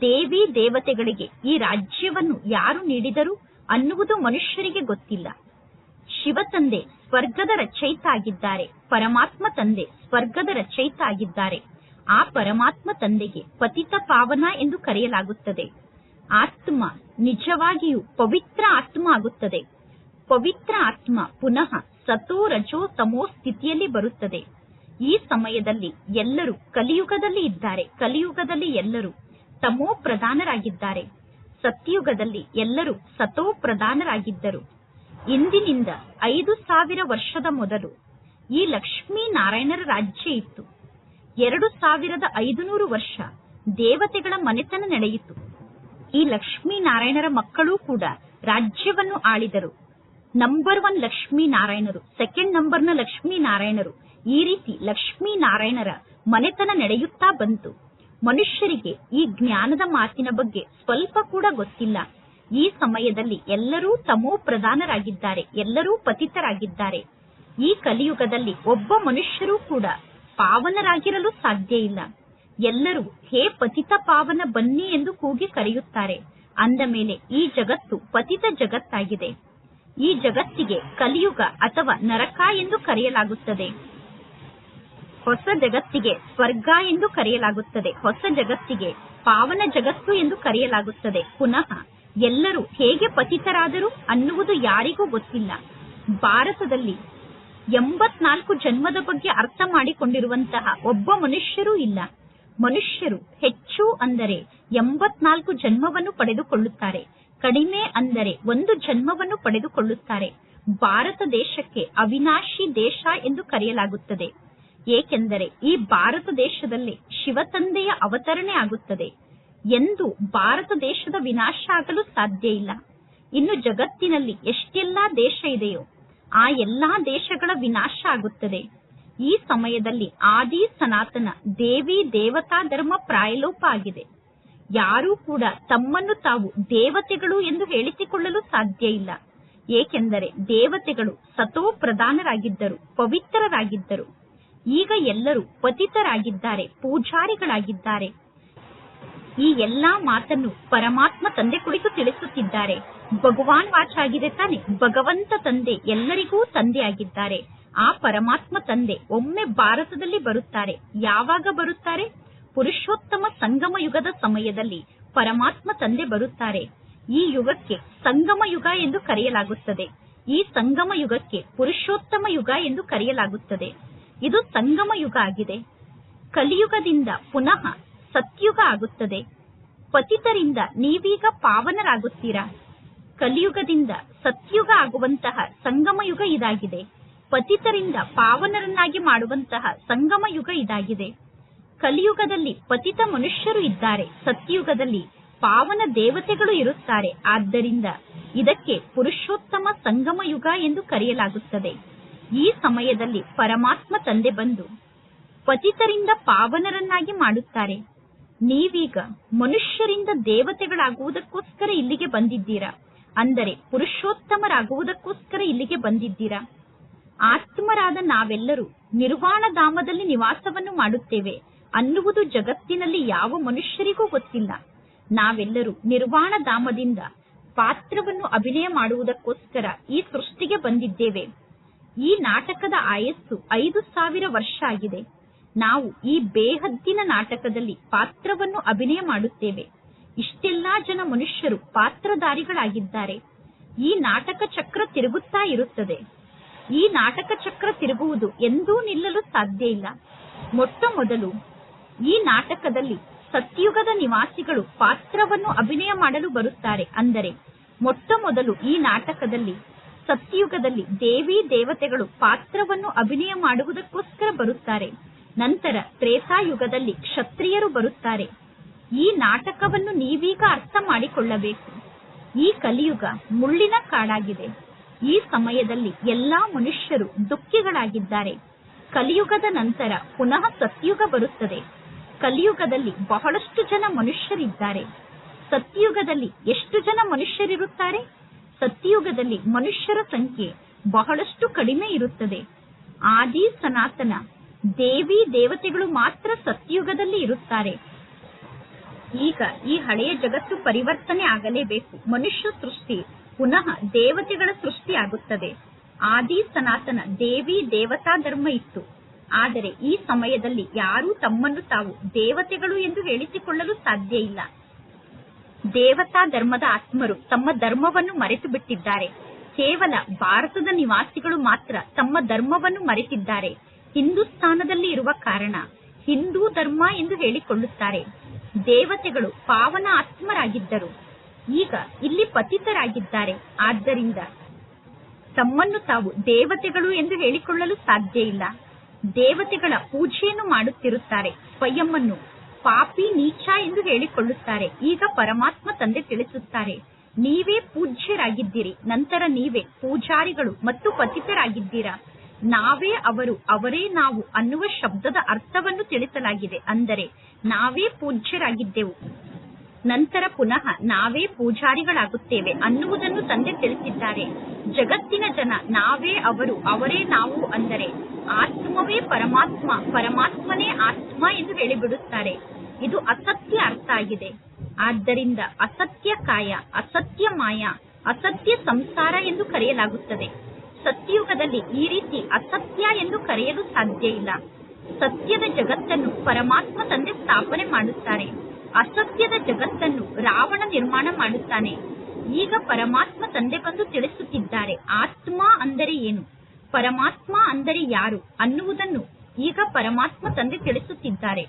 ದೇವಿ ದೇವತೆಗಳಿಗೆ ಈ ರಾಜ್ಯವನ್ನು ಯಾರು ನೀಡಿದರು ಅನ್ನುವುದು ಮನುಷ್ಯರಿಗೆ ಗೊತ್ತಿಲ್ಲ. ಶಿವ ತಂದೆ ಸ್ವರ್ಗದ ರಚಯಿತ ಆಗಿದ್ದಾರೆ, ಪರಮಾತ್ಮ ತಂದೆ ಸ್ವರ್ಗದ ರಚಯಿತ ಆಗಿದ್ದಾರೆ. ಆ ಪರಮಾತ್ಮ ತಂದೆಗೆ ಪತಿತ ಪಾವನ ಎಂದು ಕರೆಯಲಾಗುತ್ತದೆ. ಆತ್ಮ ನಿಜವಾಗಿಯೂ ಪವಿತ್ರ ಆತ್ಮ ಆಗುತ್ತದೆ. ಪವಿತ್ರ ಆತ್ಮ ಪುನಃ ಸತೋ ರಜೋ ತಮೋ ಸ್ಥಿತಿಯಲ್ಲಿ ಬರುತ್ತದೆ. ಈ ಸಮಯದಲ್ಲಿ ಎಲ್ಲರೂ ಕಲಿಯುಗದಲ್ಲಿ ಇದ್ದಾರೆ. ಕಲಿಯುಗದಲ್ಲಿ ಎಲ್ಲರೂ ತಮೋ ಪ್ರಧಾನರಾಗಿದ್ದಾರೆ. ಸತ್ಯುಗದಲ್ಲಿ ಎಲ್ಲರೂ ಸತೋ ಪ್ರಧಾನರಾಗಿದ್ದರು. ಇಂದಿನಿಂದ ಐದು ಸಾವಿರ ವರ್ಷದ ಮೊದಲು ಈ ಲಕ್ಷ್ಮೀ ನಾರಾಯಣರ ರಾಜ್ಯ ಇತ್ತು. ಎರಡು ಸಾವಿರದ ಐದುನೂರು ವರ್ಷ ದೇವತೆಗಳ ಮನೆತನ ನಡೆಯಿತು. ಈ ಲಕ್ಷ್ಮೀನಾರಾಯಣರ ಮಕ್ಕಳೂ ಕೂಡ ರಾಜ್ಯವನ್ನು ಆಳಿದರು. ನಂಬರ್ ಒನ್ ಲಕ್ಷ್ಮೀ ನಾರಾಯಣರು ಸೆಕೆಂಡ್ ನಂಬರ್ನ ಲಕ್ಷ್ಮೀನಾರಾಯಣರು ಈ ರೀತಿ ಲಕ್ಷ್ಮೀನಾರಾಯಣರ ಮನೆತನ ನಡೆಯುತ್ತಾ ಬಂತು. ಮನುಷ್ಯರಿಗೆ ಈ ಜ್ಞಾನದ ಮಾತಿನ ಬಗ್ಗೆ ಸ್ವಲ್ಪ ಕೂಡ ಗೊತ್ತಿಲ್ಲ. ಈ ಸಮಯದಲ್ಲಿ ಎಲ್ಲರೂ ತಮೋ ಪ್ರಧಾನರಾಗಿದ್ದಾರೆ, ಎಲ್ಲರೂ ಪತಿತರಾಗಿದ್ದಾರೆ. ಈ ಕಲಿಯುಗದಲ್ಲಿ ಒಬ್ಬ ಮನುಷ್ಯರೂ ಕೂಡ ಪಾವನರಾಗಿರಲು ಸಾಧ್ಯ ಇಲ್ಲ. ಎಲ್ಲರೂ, ಹೇ ಪತಿತ ಪಾವನ ಬನ್ನಿ ಎಂದು ಕೂಗಿ ಕರೆಯುತ್ತಾರೆ. ಅಂದ ಮೇಲೆ, ಈ ಜಗತ್ತು ಪತಿತ ಜಗತ್ತಾಗಿದೆ. ಈ ಜಗತ್ತಿಗೆ ಕಲಿಯುಗ ಅಥವಾ ನರಕ ಎಂದು ಕರೆಯಲಾಗುತ್ತದೆ. ಹೊಸ ಜಗತ್ತಿಗೆ ಸ್ವರ್ಗ ಎಂದು ಕರೆಯಲಾಗುತ್ತದೆ. ಹೊಸ ಜಗತ್ತಿಗೆ ಪಾವನ ಜಗತ್ತು ಎಂದು ಕರೆಯಲಾಗುತ್ತದೆ. ಪುನಃ, ಎಲ್ಲರೂ ಹೇಗೆ ಪತಿತರಾದರು ಅನ್ನುವುದು ಯಾರಿಗೂ ಗೊತ್ತಿಲ್ಲ. ಭಾರತದಲ್ಲಿ ಎಂಬತ್ನಾಲ್ಕು ಜನ್ಮದ ಬಗ್ಗೆ ಅರ್ಥ ಮಾಡಿಕೊಂಡಿರುವಂತಹ ಒಬ್ಬ ಮನುಷ್ಯರೂ ಇಲ್ಲ. ಮನುಷ್ಯರು ಹೆಚ್ಚು ಅಂದರೆ ಎಂಬತ್ನಾಲ್ಕು ಜನ್ಮವನ್ನು ಪಡೆದುಕೊಳ್ಳುತ್ತಾರೆ. ಕಡಿಮೆ ಅಂದರೆ ಒಂದು ಜನ್ಮವನ್ನು ಪಡೆದುಕೊಳ್ಳುತ್ತಾರೆ. ಭಾರತ ದೇಶಕ್ಕೆ ಅವಿನಾಶಿ ದೇಶ ಎಂದು ಕರೆಯಲಾಗುತ್ತದೆ. ಏಕೆಂದರೆ ಈ ಭಾರತ ದೇಶದಲ್ಲಿ ಶಿವತಂದೆಯ ಅವತರಣೆ ಆಗುತ್ತದೆ. ಎಂದು ಭಾರತ ದೇಶದ ವಿನಾಶ ಆಗಲು ಸಾಧ್ಯ ಇಲ್ಲ. ಇನ್ನು ಜಗತ್ತಿನಲ್ಲಿ ಎಷ್ಟೆಲ್ಲಾ ದೇಶ ಇದೆಯೋ ಆ ಎಲ್ಲಾ ದೇಶಗಳ ವಿನಾಶ ಆಗುತ್ತದೆ. ಈ ಸಮಯದಲ್ಲಿ ಆದಿ ಸನಾತನ ದೇವಿ ದೇವತಾ ಧರ್ಮ ಪ್ರಾಯಲೋಪ ಆಗಿದೆ. ಯಾರೂ ಕೂಡ ತಮ್ಮನ್ನು ತಾವು ದೇವತೆಗಳು ಎಂದು ಹೇಳಿಸಿಕೊಳ್ಳಲು ಸಾಧ್ಯ ಇಲ್ಲ. ಏಕೆಂದರೆ ದೇವತೆಗಳು ಸತೋ ಪ್ರಧಾನರಾಗಿದ್ದರು, ಪವಿತ್ರರಾಗಿದ್ದರು. ಈಗ ಎಲ್ಲರೂ ಪತಿತರಾಗಿದ್ದಾರೆ, ಪೂಜಾರಿಗಳಾಗಿದ್ದಾರೆ. ಈ ಎಲ್ಲಾ ಮಾತನ್ನು ಪರಮಾತ್ಮ ತಂದೆ ಕುರಿತು ತಿಳಿಸುತ್ತಿದ್ದಾರೆ. ಭಗವಾನ್ ವಾಚ ಆಗಿದೆ ತಾನೆ. ಭಗವಂತ ತಂದೆ ಎಲ್ಲರಿಗೂ ತಂದೆಯಾಗಿದ್ದಾರೆ. ಆ ಪರಮಾತ್ಮ ತಂದೆ ಒಮ್ಮೆ ಭಾರತದಲ್ಲಿ ಬರುತ್ತಾರೆ. ಯಾವಾಗ ಬರುತ್ತಾರೆ? ಪುರುಷೋತ್ತಮ ಸಂಗಮ ಯುಗದ ಸಮಯದಲ್ಲಿ ಪರಮಾತ್ಮ ತಂದೆ ಬರುತ್ತಾರೆ. ಈ ಯುಗಕ್ಕೆ ಸಂಗಮ ಯುಗ ಎಂದು ಕರೆಯಲಾಗುತ್ತದೆ. ಈ ಸಂಗಮ ಯುಗಕ್ಕೆ ಪುರುಷೋತ್ತಮ ಯುಗ ಎಂದು ಕರೆಯಲಾಗುತ್ತದೆ. ಇದು ಸಂಗಮ ಯುಗ ಆಗಿದೆ. ಕಲಿಯುಗದಿಂದ ಪುನಃ ಸತ್ಯುಗ ಆಗುತ್ತದೆ. ಪತಿತರಿಂದ ನೀವೀಗ ಪಾವನರಾಗುತ್ತೀರಾ? ಕಲಿಯುಗದಿಂದ ಸತ್ಯುಗ ಆಗುವಂತಹ ಸಂಗಮಯುಗ ಇದಾಗಿದೆ. ಪತಿತರಿಂದ ಪಾವನರನ್ನಾಗಿ ಮಾಡುವಂತಹ ಸಂಗಮಯುಗ ಇದಾಗಿದೆ. ಕಲಿಯುಗದಲ್ಲಿ ಪತಿತ ಮನುಷ್ಯರು ಇದ್ದಾರೆ. ಸತ್ಯುಗದಲ್ಲಿ ಪಾವನ ದೇವತೆಗಳು ಇರುತ್ತಾರೆ. ಆದ್ದರಿಂದ ಇದಕ್ಕೆ ಪುರುಷೋತ್ತಮ ಸಂಗಮಯುಗ ಎಂದು ಕರೆಯಲಾಗುತ್ತದೆ. ಈ ಸಮಯದಲ್ಲಿ ಪರಮಾತ್ಮ ತಂದೆ ಬಂದು ಪತಿತರಿಂದ ಪಾವನರನ್ನಾಗಿ ಮಾಡುತ್ತಾರೆ. ನೀವೀಗ ಮನುಷ್ಯರಿಂದ ದೇವತೆಗಳಾಗುವುದಕ್ಕೋಸ್ಕರ ಇಲ್ಲಿಗೆ ಬಂದಿದ್ದೀರಾ? ಅಂದರೆ ಪುರುಷೋತ್ತಮರಾಗುವುದಕ್ಕೋಸ್ಕರ ಇಲ್ಲಿಗೆ ಬಂದಿದ್ದೀರಾ? ಆತ್ಮರಾದ ನಾವೆಲ್ಲರೂ ನಿರ್ವಾಣ ಧಾಮದಲ್ಲಿ ನಿವಾಸವನ್ನು ಮಾಡುತ್ತೇವೆ. ಅನ್ನುವುದು ಜಗತ್ತಿನಲ್ಲಿ ಯಾವ ಮನುಷ್ಯರಿಗೂ ಗೊತ್ತಿಲ್ಲ. ನಾವೆಲ್ಲರೂ ನಿರ್ವಾಣ ಧಾಮದಿಂದ ಪಾತ್ರವನ್ನು ಅಭಿನಯ ಮಾಡುವುದಕ್ಕೋಸ್ಕರ ಈ ಸೃಷ್ಟಿಗೆ ಬಂದಿದ್ದೇವೆ. ಈ ನಾಟಕದ ಆಯಸ್ಸು ಐದು ಸಾವಿರ ವರ್ಷ ಆಗಿದೆ. ನಾವು ಈ ಬೇಹದ್ದಿನ ನಾಟಕದಲ್ಲಿ ಪಾತ್ರವನ್ನು ಅಭಿನಯ ಮಾಡುತ್ತೇವೆ. ಇಷ್ಟೆಲ್ಲಾ ಜನ ಮನುಷ್ಯರು ಪಾತ್ರಧಾರಿಗಳಾಗಿದ್ದಾರೆ. ಈ ನಾಟಕ ಚಕ್ರ ತಿರುಗುತ್ತಾ ಇರುತ್ತದೆ. ಈ ನಾಟಕ ಚಕ್ರ ತಿರುಗುವುದು ಎಂದೂ ನಿಲ್ಲಲು ಸಾಧ್ಯ ಇಲ್ಲ. ಮೊಟ್ಟ ಮೊದಲು ಈ ನಾಟಕದಲ್ಲಿ ಸತ್ಯುಗದ ನಿವಾಸಿಗಳು ಪಾತ್ರವನ್ನು ಅಭಿನಯ ಮಾಡಲು ಬರುತ್ತಾರೆ. ಅಂದರೆ ಮೊಟ್ಟ ಮೊದಲು ಈ ನಾಟಕದಲ್ಲಿ ಸತ್ಯುಗದಲ್ಲಿ ದೇವಿ ದೇವತೆಗಳು ಪಾತ್ರವನ್ನು ಅಭಿನಯ ಮಾಡುವುದಕ್ಕೋಸ್ಕರ ಬರುತ್ತಾರೆ. ನಂತರ ತ್ರೇತಾಯುಗದಲ್ಲಿ ಕ್ಷತ್ರಿಯರು ಬರುತ್ತಾರೆ. ಈ ನಾಟಕವನ್ನು ನೀವೀಗ ಅರ್ಥ ಮಾಡಿಕೊಳ್ಳಬೇಕು. ಈ ಕಲಿಯುಗ ಮುಳ್ಳಿನ ಕಾಡಾಗಿದೆ. ಈ ಸಮಯದಲ್ಲಿ ಎಲ್ಲಾ ಮನುಷ್ಯರು ದುಃಖಿಗಳಾಗಿದ್ದಾರೆ. ಕಲಿಯುಗದ ನಂತರ ಪುನಃ ಸತ್ಯುಗ ಬರುತ್ತದೆ. ಕಲಿಯುಗದಲ್ಲಿ ಬಹಳಷ್ಟು ಜನ ಮನುಷ್ಯರಿದ್ದಾರೆ. ಸತ್ಯುಗದಲ್ಲಿ ಎಷ್ಟು ಜನ ಮನುಷ್ಯರಿರುತ್ತಾರೆ? ಸತ್ಯುಗದಲ್ಲಿ ಮನುಷ್ಯರ ಸಂಖ್ಯೆ ಬಹಳಷ್ಟು ಕಡಿಮೆ ಇರುತ್ತದೆ. ಆದಿ ಸನಾತನ ದೇವಿ ದೇವತೆಗಳು ಮಾತ್ರ ಸತ್ಯುಗದಲ್ಲಿ ಇರುತ್ತಾರೆ. ಈಗ ಈ ಹಳೆಯ ಜಗತ್ತು ಪರಿವರ್ತನೆ ಆಗಲೇಬೇಕು. ಮನುಷ್ಯ ಸೃಷ್ಟಿ, ಪುನಃ ದೇವತೆಗಳ ಸೃಷ್ಟಿ ಆಗುತ್ತದೆ. ಆದಿ ಸನಾತನ, ದೇವಿ ದೇವತಾ ಧರ್ಮ ಇತ್ತು. ಆದರೆ ಈ ಸಮಯದಲ್ಲಿ ಯಾರೂ ತಮ್ಮನ್ನು ತಾವು ದೇವತೆಗಳು ಎಂದು ಹೇಳಿಸಿಕೊಳ್ಳಲು ಸಾಧ್ಯ ಇಲ್ಲ. ದೇವತಾ ಧರ್ಮದ ಆತ್ಮರು ತಮ್ಮ ಧರ್ಮವನ್ನು ಮರೆತು ಬಿಟ್ಟಿದ್ದಾರೆ ಕೇವಲ ಭಾರತದ ನಿವಾಸಿಗಳು ಮಾತ್ರ ತಮ್ಮ ಧರ್ಮವನ್ನು ಮರೆತಿದ್ದಾರೆ. ಹಿಂದೂಸ್ತಾನದಲ್ಲಿ ಇರುವ ಕಾರಣ ಹಿಂದೂ ಧರ್ಮ ಎಂದು ಹೇಳಿಕೊಳ್ಳುತ್ತಾರೆ. ದೇವತೆಗಳು ಪಾವನ ಆತ್ಮರಾಗಿದ್ದರು. ಈಗ ಇಲ್ಲಿ ಪತಿತರಾಗಿದ್ದಾರೆ. ಆದ್ದರಿಂದ ತಮ್ಮನ್ನು ತಾವು ದೇವತೆಗಳು ಎಂದು ಹೇಳಿಕೊಳ್ಳಲು ಸಾಧ್ಯ ಇಲ್ಲ. ದೇವತೆಗಳ ಪೂಜೆಯನ್ನು ಮಾಡುತ್ತಿರುತ್ತಾರೆ. ಸ್ವಯಂವನ್ನು ಪಾಪಿ ನೀಚ ಎಂದು ಹೇಳಿಕೊಳ್ಳುತ್ತಾರೆ. ಈಗ ಪರಮಾತ್ಮ ತಂದೆ ತಿಳಿಸುತ್ತಾರೆ, ನೀವೇ ಪೂಜ್ಯರಾಗಿದ್ದೀರಿ. ನಂತರ ನೀವೇ ಪೂಜಾರಿಗಳು ಮತ್ತು ಪತಿತರಾಗಿದ್ದೀರಾ? ನಾವೇ ಅವರು, ಅವರೇ ನಾವು ಅನ್ನುವ ಶಬ್ದದ ಅರ್ಥವನ್ನು ತಿಳಿಸಲಾಗಿದೆ. ಅಂದರೆ, ನಾವೇ ಪೂಜ್ಯರಾಗಿದ್ದೆವು. ನಂತರ ಪುನಃ ನಾವೇ ಪೂಜಾರಿಗಳಾಗುತ್ತೇವೆ ಅನ್ನುವುದನ್ನು ತಂದೆ ತಿಳಿಸಿದ್ದಾರೆ. ಜಗತ್ತಿನ ಜನ ನಾವೇ ಅವರು, ಅವರೇ ನಾವು ಅಂದರೆ, ಆತ್ಮವೇ ಪರಮಾತ್ಮ, ಪರಮಾತ್ಮನೇ ಆತ್ಮ ಎಂದು ಹೇಳಿಬಿಡುತ್ತಾರೆ. ಇದು ಅಸತ್ಯ ಅರ್ಥ ಆಗಿದೆ. ಆದ್ದರಿಂದ ಅಸತ್ಯ ಕಾಯ, ಅಸತ್ಯ ಮಾಯ, ಅಸತ್ಯ ಸಂಸಾರ ಎಂದು ಕರೆಯಲಾಗುತ್ತದೆ. ಸತ್ಯಯುಗದಲ್ಲಿ ಈ ರೀತಿ ಅಸತ್ಯ ಎಂದು ಕರೆಯಲು ಸಾಧ್ಯ ಇಲ್ಲ. ಸತ್ಯದ ಜಗತ್ತನ್ನು ಪರಮಾತ್ಮ ತಂದೆ ಸ್ಥಾಪನೆ ಮಾಡುತ್ತಾರೆ. ಅಸತ್ಯದ ಜಗತ್ತನ್ನು ರಾವಣ ನಿರ್ಮಾಣ ಮಾಡುತ್ತಾನೆ. ಈಗ ಪರಮಾತ್ಮ ತಂದೆ ಬಂದು ತಿಳಿಸುತ್ತಿದ್ದಾರೆ, ಆತ್ಮ ಅಂದರೆ ಏನು? ಪರಮಾತ್ಮ ಅಂದರೆ ಯಾರು ಅನ್ನುವುದನ್ನು ಈಗ ಪರಮಾತ್ಮ ತಂದೆ ತಿಳಿಸುತ್ತಿದ್ದಾರೆ.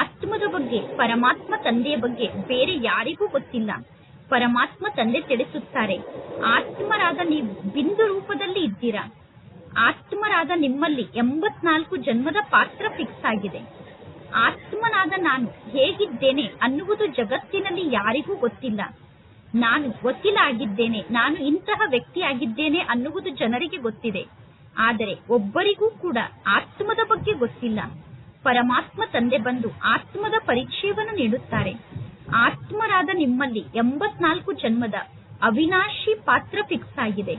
ಆತ್ಮದ ಬಗ್ಗೆ, ಪರಮಾತ್ಮ ತಂದೆಯ ಬಗ್ಗೆ ಬೇರೆ ಯಾರಿಗೂ ಗೊತ್ತಿಲ್ಲ. ಪರಮಾತ್ಮ ತಂದೆ ತಿಳಿಸುತ್ತಾರೆ. ಆತ್ಮರಾದ ನೀವು ಬಿಂದು ರೂಪದಲ್ಲಿ ಇದ್ದೀರಾ? ಆತ್ಮರಾದ ನಿಮ್ಮಲ್ಲಿ ಎಂಬತ್ನಾಲ್ಕು ಜನ್ಮದ ಪಾತ್ರ ಫಿಕ್ಸ್ ಆಗಿದೆ. ಆತ್ಮನಾದ ನಾನು ಹೇಗಿದ್ದೇನೆ ಅನ್ನುವುದು ಜಗತ್ತಿನಲ್ಲಿ ಯಾರಿಗೂ ಗೊತ್ತಿಲ್ಲ. ನಾನು ವಕೀಲ ಆಗಿದ್ದೇನೆ ನಾನು ಇಂತಹ ವ್ಯಕ್ತಿಯಾಗಿದ್ದೇನೆ ಅನ್ನುವುದು ಜನರಿಗೆ ಗೊತ್ತಿದೆ. ಆದರೆ ಒಬ್ಬರಿಗೂ ಕೂಡ ಆತ್ಮದ ಬಗ್ಗೆ ಗೊತ್ತಿಲ್ಲ. ಪರಮಾತ್ಮ ತಂದೆ ಬಂದು ಆತ್ಮದ ಪರಿಚಯವನ್ನು ನೀಡುತ್ತಾರೆ. ಆತ್ಮರಾದ ನಿಮ್ಮಲ್ಲಿ ಎಂಬತ್ನಾಲ್ಕು ಜನ್ಮದ ಅವಿನಾಶಿ ಪಾತ್ರ ಫಿಕ್ಸ್ ಆಗಿದೆ.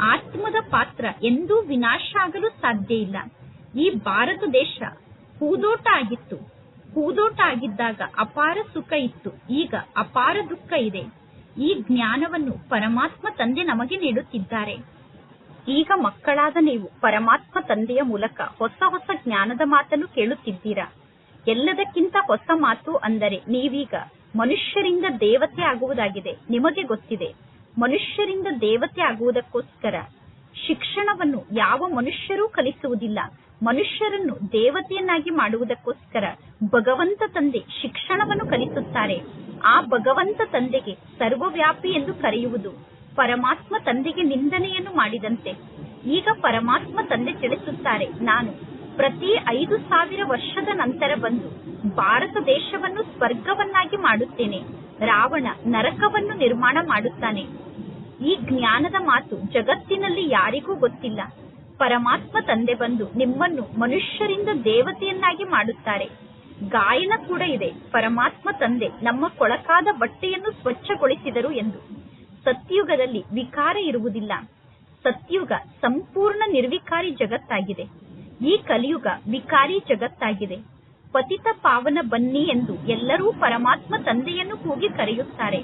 ಆತ್ಮದ ಪಾತ್ರ ಎಂದೂ ವಿನಾಶ ಆಗಲು ಸಾಧ್ಯ ಇಲ್ಲ. ಈ ಭಾರತ ದೇಶ ಹೂದೋಟ ಆಗಿತ್ತು. ಹೂದೋಟ ಆಗಿದ್ದಾಗ ಅಪಾರ ಸುಖ ಇತ್ತು. ಈಗ ಅಪಾರ ದುಃಖ ಇದೆ. ಈ ಜ್ಞಾನವನ್ನು ಪರಮಾತ್ಮ ತಂದೆ ನಮಗೆ ನೀಡುತ್ತಿದ್ದಾರೆ. ಈಗ ಮಕ್ಕಳಾದ ನೀವು ಪರಮಾತ್ಮ ತಂದೆಯ ಮೂಲಕ ಹೊಸ ಹೊಸ ಜ್ಞಾನದ ಮಾತನ್ನು ಕೇಳುತ್ತಿದ್ದೀರಾ? ಎಲ್ಲದಕ್ಕಿಂತ ಹೊಸ ಮಾತು ಅಂದರೆ ನೀವೀಗ ಮನುಷ್ಯರಿಂದ ದೇವತೆ ಆಗುವುದಾಗಿದೆ. ನಿಮಗೆ ಗೊತ್ತಿದೆ. ಮನುಷ್ಯರಿಂದ ದೇವತೆ ಆಗುವುದಕ್ಕೋಸ್ಕರ ಶಿಕ್ಷಣವನ್ನು ಯಾವ ಮನುಷ್ಯರೂ ಕಲಿಸುವುದಿಲ್ಲ. ಮನುಷ್ಯರನ್ನು ದೇವತೆಯನ್ನಾಗಿ ಮಾಡುವುದಕ್ಕೋಸ್ಕರ ಭಗವಂತ ತಂದೆ ಶಿಕ್ಷಣವನ್ನು ಕಲಿಸುತ್ತಾರೆ. ಆ ಭಗವಂತ ತಂದೆಗೆ ಸರ್ವವ್ಯಾಪಿ ಎಂದು ಕರೆಯುವುದು ಪರಮಾತ್ಮ ತಂದೆಗೆ ನಿಂದನೆಯನ್ನು ಮಾಡಿದಂತೆ. ಈಗ ಪರಮಾತ್ಮ ತಂದೆ ತಿಳಿಸುತ್ತಾರೆ, ನಾನು ಪ್ರತಿ ಐದು ಸಾವಿರ ವರ್ಷದ ನಂತರ ಬಂದು ಭಾರತ ದೇಶವನ್ನು ಸ್ವರ್ಗವನ್ನಾಗಿ ಮಾಡುತ್ತೇನೆ. ರಾವಣ ನರಕವನ್ನು ನಿರ್ಮಾಣ ಮಾಡುತ್ತಾನೆ. ಈ ಜ್ಞಾನದ ಮಾತು ಜಗತ್ತಿನಲ್ಲಿ ಯಾರಿಗೂ ಗೊತ್ತಿಲ್ಲ. ಪರಮಾತ್ಮ ತಂದೆ ಬಂದು ನಿಮ್ಮನ್ನು ಮನುಷ್ಯರಿಂದ ದೇವತೆಯನ್ನಾಗಿ ಮಾಡುತ್ತಾರೆ. ಗಾಯನ ಕೂಡ ಇದೆ. ಪರಮಾತ್ಮ ತಂದೆ ನಮ್ಮ ಕೊಳಕಾದ ಬಟ್ಟೆಯನ್ನು ಸ್ವಚ್ಛಗೊಳಿಸಿದರು ಎಂದು. ಸತ್ಯುಗದಲ್ಲಿ ವಿಕಾರ ಇರುವುದಿಲ್ಲ. ಸತ್ಯುಗ ಸಂಪೂರ್ಣ ನಿರ್ವಿಕಾರಿ ಜಗತ್ತಾಗಿದೆ. ಈ ಕಲಿಯುಗ ವಿಕಾರಿ ಜಗತ್ತಾಗಿದೆ. ಪತಿತ ಪಾವನ ಬನ್ನಿ ಎಂದು ಎಲ್ಲರೂ ಪರಮಾತ್ಮ ತಂದೆಯನ್ನು ಕೂಗಿ ಕರೆಯುತ್ತಾರೆ.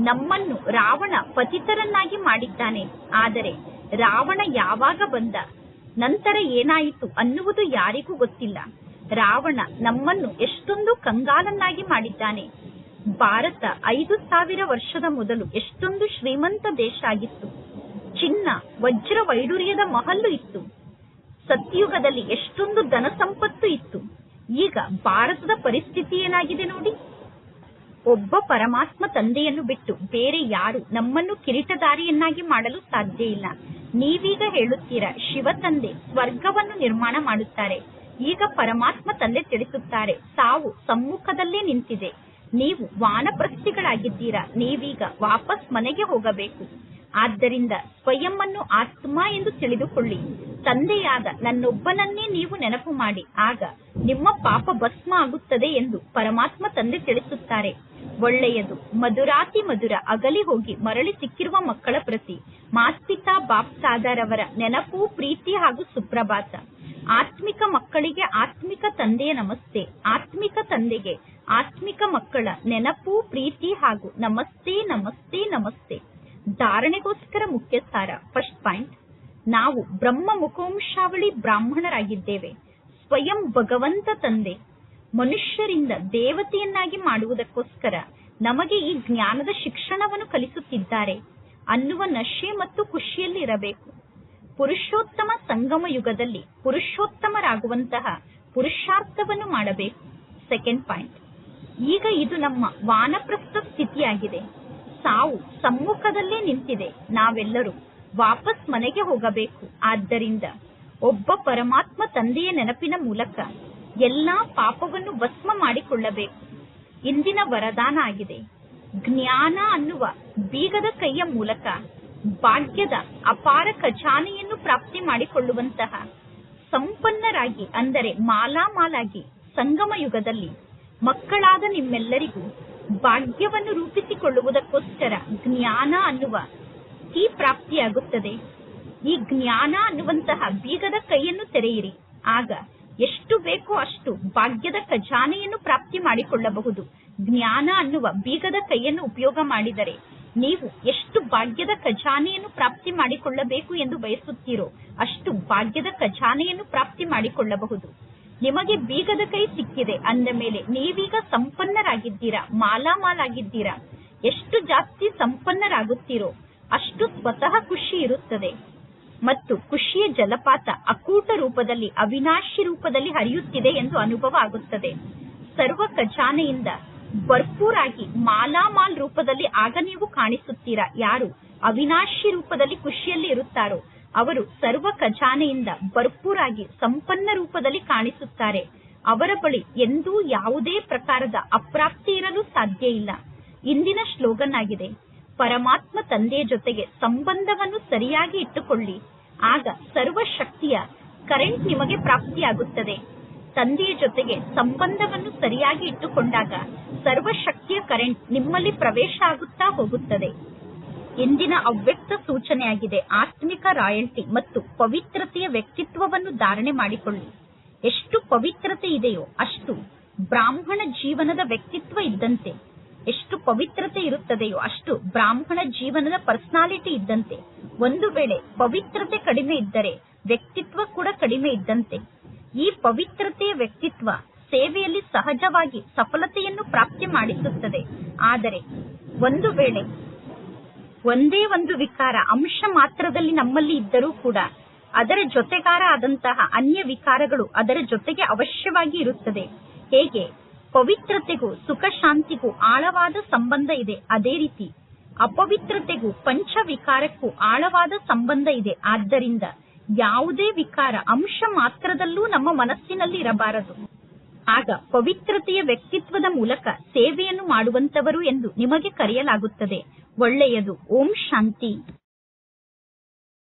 ನಮ್ಮನ್ನು ರಾವಣ ಪತಿತರನ್ನಾಗಿ ಮಾಡಿದ್ದಾನೆ. ಆದರೆ ರಾವಣ ಯಾವಾಗ ಬಂದ? ನಂತರ ಏನಾಯಿತು ಅನ್ನುವುದು ಯಾರಿಗೂ ಗೊತ್ತಿಲ್ಲ. ರಾವಣ ನಮ್ಮನ್ನು ಎಷ್ಟೊಂದು ಕಂಗಾಲನ್ನಾಗಿ ಮಾಡಿದ್ದಾನೆ. ಭಾರತ ಐದು ಸಾವಿರ ವರ್ಷದ ಮೊದಲು ಎಷ್ಟೊಂದು ಶ್ರೀಮಂತ ದೇಶ ಆಗಿತ್ತು. ಚಿನ್ನ, ವಜ್ರ ವೈಡೂರ್ಯದ ಮಹಲ್ಲು ಇತ್ತು. ಸತ್ಯುಗದಲ್ಲಿ ಎಷ್ಟೊಂದು ಧನ ಸಂಪತ್ತು ಇತ್ತು. ಈಗ ಭಾರತದ ಪರಿಸ್ಥಿತಿ ಏನಾಗಿದೆ ನೋಡಿ? ಒಬ್ಬ ಪರಮಾತ್ಮ ತಂದೆಯನ್ನು ಬಿಟ್ಟು ಬೇರೆ ಯಾರು ನಮ್ಮನ್ನು ಕಿರೀಟದಾರಿಯನ್ನಾಗಿ ಮಾಡಲು ಸಾಧ್ಯ ಇಲ್ಲ. ನೀವೀಗ ಹೇಳುತ್ತೀರಾ, ಶಿವ ತಂದೆ ಸ್ವರ್ಗವನ್ನು ನಿರ್ಮಾಣ ಮಾಡುತ್ತಾರೆ. ಈಗ ಪರಮಾತ್ಮ ತಂದೆ ತಿಳಿಸುತ್ತಾರೆ, ಸಾವು ಸಮ್ಮುಖದಲ್ಲೇ ನಿಂತಿದೆ. ನೀವು ವಾನಪ್ರಸ್ಥಿಗಳಾಗಿದ್ದೀರಾ, ನೀವೀಗ ವಾಪಸ್ ಮನೆಗೆ ಹೋಗಬೇಕು. ಆದ್ದರಿಂದ ಸ್ವಯಂ ಅನ್ನು ಆತ್ಮ ಎಂದು ತಿಳಿದುಕೊಳ್ಳಿ. ತಂದೆಯಾದ ನನ್ನೊಬ್ಬನನ್ನೇ ನೀವು ನೆನಪು ಮಾಡಿ. ಆಗ ನಿಮ್ಮ ಪಾಪ ಭಸ್ಮ ಆಗುತ್ತದೆ ಎಂದು ಪರಮಾತ್ಮ ತಂದೆ ತಿಳಿಸುತ್ತಾರೆ. ಒಳ್ಳೆಯದು, ಮಧುರಾತಿ ಮಧುರ, ಅಗಲಿ ಹೋಗಿ ಮರಳಿ ಸಿಕ್ಕಿರುವ ಮಕ್ಕಳ ಪ್ರತಿ. ಮಾಸ್ಪಿತಾ ಸಾದಾರವರ ನೆನಪು, ಪ್ರೀತಿ ಹಾಗೂ ಸುಪ್ರಭಾತ. ಆತ್ಮಿಕ ಮಕ್ಕಳಿಗೆ ಆತ್ಮಿಕ ತಂದೆಯ ನಮಸ್ತೆ. ಆತ್ಮಿಕ ತಂದೆಗೆ ಆತ್ಮಿಕ ಮಕ್ಕಳ ನೆನಪು, ಪ್ರೀತಿ ಹಾಗೂ ನಮಸ್ತೆ ನಮಸ್ತೆ. ಧಾರಣೆಗೋಸ್ಕರ ಮುಖ್ಯ ಸಾರ ಫಸ್ಟ್ ಪಾಯಿಂಟ್ ನಾವು ಬ್ರಹ್ಮ ಮುಖವಂಶಾವಳಿ ಬ್ರಾಹ್ಮಣರಾಗಿದ್ದೇವೆ. ಸ್ವಯಂ ಭಗವಂತ ತಂದೆ. ಮನುಷ್ಯರಿಂದ ದೇವತೆಯನ್ನಾಗಿ ಮಾಡುವುದಕ್ಕೋಸ್ಕರ ನಮಗೆ ಈ ಜ್ಞಾನದ ಶಿಕ್ಷಣವನ್ನು ಕಲಿಸುತ್ತಿದ್ದಾರೆ. ಅನ್ನುವ ನಶೆ ಮತ್ತು ಖುಷಿಯಲ್ಲಿ ಇರಬೇಕು. ಪುರುಷೋತ್ತಮ ಸಂಗಮ ಯುಗದಲ್ಲಿ ಪುರುಷೋತ್ತಮರಾಗುವಂತಹ ಪುರುಷಾರ್ಥವನ್ನು ಮಾಡಬೇಕು. ಸೆಕೆಂಡ್ ಪಾಯಿಂಟ್ ಈಗ ಇದು ನಮ್ಮ ವಾನಪ್ರಸ್ಥ ಸ್ಥಿತಿಯಾಗಿದೆ. ಸಾವು ಸಮ್ಮುಖದಲ್ಲೇ ನಿಂತಿದೆ. ನಾವೆಲ್ಲರೂ ವಾಪಸ್ ಮನೆಗೆ ಹೋಗಬೇಕು. ಆದ್ದರಿಂದ ಒಬ್ಬ ಪರಮಾತ್ಮ ತಂದೆಯ ನೆನಪಿನ ಮೂಲಕ ಎಲ್ಲಾ ಪಾಪವನ್ನು ಭಸ್ಮ ಮಾಡಿಕೊಳ್ಳಬೇಕು. ಇಂದಿನ ವರದಾನ ಆಗಿದೆ. ಜ್ಞಾನ ಅನ್ನುವ ಬೀಗದ ಕೈಯ ಮೂಲಕ ಭಾಗ್ಯದ ಅಪಾರ ಖಜಾನೆಯನ್ನು ಪ್ರಾಪ್ತಿ ಮಾಡಿಕೊಳ್ಳುವಂತಹ ಸಂಪನ್ನರಾಗಿ, ಅಂದರೆ ಮಾಲಾಮಾಲಾಗಿ ಸಂಗಮ ಯುಗದಲ್ಲಿ ಮಕ್ಕಳಾದ ನಿಮ್ಮೆಲ್ಲರಿಗೂ ಭಾಗ್ಯವನ್ನು ರೂಪಿಸಿಕೊಳ್ಳುವುದಕ್ಕೋಸ್ಕರ ಜ್ಞಾನ ಅನ್ನುವ ಕೀ ಪ್ರಾಪ್ತಿಯಾಗುತ್ತದೆ. ಈ ಜ್ಞಾನ ಅನ್ನುವಂತಹ ಬೀಗದ ಕೈಯನ್ನು ತೆರೆಯಿರಿ. ಆಗ ಎಷ್ಟು ಬೇಕೋ ಅಷ್ಟು ಭಾಗ್ಯದ ಖಜಾನೆಯನ್ನು ಪ್ರಾಪ್ತಿ ಮಾಡಿಕೊಳ್ಳಬಹುದು. ಜ್ಞಾನ ಅನ್ನುವ ಬೀಗದ ಕೈಯನ್ನು ಉಪಯೋಗ ಮಾಡಿದರೆ ನೀವು ಎಷ್ಟು ಭಾಗ್ಯದ ಖಜಾನೆಯನ್ನು ಪ್ರಾಪ್ತಿ ಮಾಡಿಕೊಳ್ಳಬೇಕು ಎಂದು ಬಯಸುತ್ತೀರೋ ಅಷ್ಟು ಭಾಗ್ಯದ ಖಜಾನೆಯನ್ನು ಪ್ರಾಪ್ತಿ ಮಾಡಿಕೊಳ್ಳಬಹುದು. ನಿಮಗೆ ಬೀಗದ ಕೈ ಸಿಕ್ಕಿದೆ ಅಂದ ಮೇಲೆ ನೀವೀಗ ಸಂಪನ್ನರಾಗಿದ್ದೀರಾ? ಮಾಲಾಮಾಲಾಗಿದ್ದೀರಾ? ಎಷ್ಟು ಜಾಸ್ತಿ ಸಂಪನ್ನರಾಗುತ್ತೀರೋ, ಅಷ್ಟು ಸ್ವತಃ ಖುಷಿ ಇರುತ್ತದೆ. ಮತ್ತು ಖುಷಿಯ ಜಲಪಾತ ಅಕೂಟ ರೂಪದಲ್ಲಿ ಅವಿನಾಶಿ ರೂಪದಲ್ಲಿ ಹರಿಯುತ್ತಿದೆ ಎಂದು ಅನುಭವ ಆಗುತ್ತದೆ. ಸರ್ವ ಖಜಾನೆಯಿಂದ ಭರ್ಪೂರಾಗಿ ಮಾಲಾಮಾಲ್ ರೂಪದಲ್ಲಿ ಆಗ ನೀವು ಕಾಣಿಸುತ್ತೀರಾ? ಯಾರು ಅವಿನಾಶಿ ರೂಪದಲ್ಲಿ ಖುಷಿಯಲ್ಲಿ ಇರುತ್ತಾರೋ? ಅವರು ಸರ್ವ ಖಜಾನೆಯಿಂದ ಭರ್ಪೂರಾಗಿ ಸಂಪನ್ನ ರೂಪದಲ್ಲಿ ಕಾಣಿಸುತ್ತಾರೆ. ಅವರ ಬಳಿ ಎಂದೂ ಯಾವುದೇ ಪ್ರಕಾರದ ಅಪ್ರಾಪ್ತಿ ಇರಲು ಸಾಧ್ಯ ಇಲ್ಲ. ಇಂದಿನ ಶ್ಲೋಗನ್ ಆಗಿದೆ ಪರಮಾತ್ಮ ತಂದೆಯ ಜೊತೆಗೆ ಸಂಬಂಧವನ್ನು ಸರಿಯಾಗಿ ಇಟ್ಟುಕೊಳ್ಳಿ. ಆಗ ಸರ್ವ ಶಕ್ತಿಯ ಕರೆಂಟ್ ನಿಮಗೆ ಪ್ರಾಪ್ತಿಯಾಗುತ್ತದೆ. ತಂದೆಯ ಜೊತೆಗೆ ಸಂಬಂಧವನ್ನು ಸರಿಯಾಗಿ ಇಟ್ಟುಕೊಂಡಾಗ ಸರ್ವ ಶಕ್ತಿಯ ಕರೆಂಟ್ ನಿಮ್ಮಲ್ಲಿ ಪ್ರವೇಶ ಆಗುತ್ತಾ ಹೋಗುತ್ತದೆ. ಇಂದಿನ ಅವ್ಯಕ್ತ ಸೂಚನೆಯಾಗಿದೆ. ಆತ್ಮಿಕ ರಾಯಲ್ಟಿ ಮತ್ತು ಪವಿತ್ರತೆಯ ವ್ಯಕ್ತಿತ್ವವನ್ನು ಧಾರಣೆ ಮಾಡಿಕೊಳ್ಳಿ. ಎಷ್ಟು ಪವಿತ್ರತೆ ಇದೆಯೋ ಅಷ್ಟು ಬ್ರಾಹ್ಮಣ ಜೀವನದ ವ್ಯಕ್ತಿತ್ವ ಇದ್ದಂತೆ. ಎಷ್ಟು ಪವಿತ್ರತೆ ಇರುತ್ತದೆಯೋ ಅಷ್ಟು ಬ್ರಾಹ್ಮಣ ಜೀವನದ ಪರ್ಸನಾಲಿಟಿ ಇದ್ದಂತೆ. ಒಂದು ವೇಳೆ ಪವಿತ್ರತೆ ಕಡಿಮೆ ಇದ್ದರೆ ವ್ಯಕ್ತಿತ್ವ ಕೂಡ ಕಡಿಮೆ ಇದ್ದಂತೆ. ಈ ಪವಿತ್ರತೆಯ ವ್ಯಕ್ತಿತ್ವ ಸೇವೆಯಲ್ಲಿ ಸಹಜವಾಗಿ ಸಫಲತೆಯನ್ನು ಪ್ರಾಪ್ತಿ ಮಾಡಿಸುತ್ತದೆ. ಆದರೆ ಒಂದು ವೇಳೆ ಒಂದೇ ಒಂದು ವಿಕಾರ, ಅಂಶ ಮಾತ್ರದಲ್ಲಿ ನಮ್ಮಲ್ಲಿ ಇದ್ದರೂ ಕೂಡ ಅದರ ಜೊತೆಗಾರ ಆದಂತಹ ಅನ್ಯ ವಿಕಾರಗಳು ಅದರ ಜೊತೆಗೆ ಅವಶ್ಯವಾಗಿ ಇರುತ್ತದೆ. ಹೇಗೆ? ಪವಿತ್ರತೆಗೂ ಸುಖ ಶಾಂತಿಗೂ ಆಳವಾದ ಸಂಬಂಧ ಇದೆ ಅದೇ ರೀತಿ. ಅಪವಿತ್ರತೆಗೂ ಪಂಚ ವಿಕಾರಕ್ಕೂ ಆಳವಾದ ಸಂಬಂಧ ಇದೆ. ಆದ್ದರಿಂದ ಯಾವುದೇ ವಿಕಾರ, ಅಂಶ ಮಾತ್ರದಲ್ಲೂ ನಮ್ಮ ಮನಸ್ಸಿನಲ್ಲಿ ಇರಬಾರದು. ಆಗ ಪವಿತ್ರತೆಯ ವ್ಯಕ್ತಿತ್ವದ ಮೂಲಕ ಸೇವೆಯನ್ನು ಮಾಡುವಂತವರು ಎಂದು ನಿಮಗೆ ಕರೆಯಲಾಗುತ್ತದೆ. ಒಳ್ಳೆಯದು. ಓಂ ಶಾಂತಿ.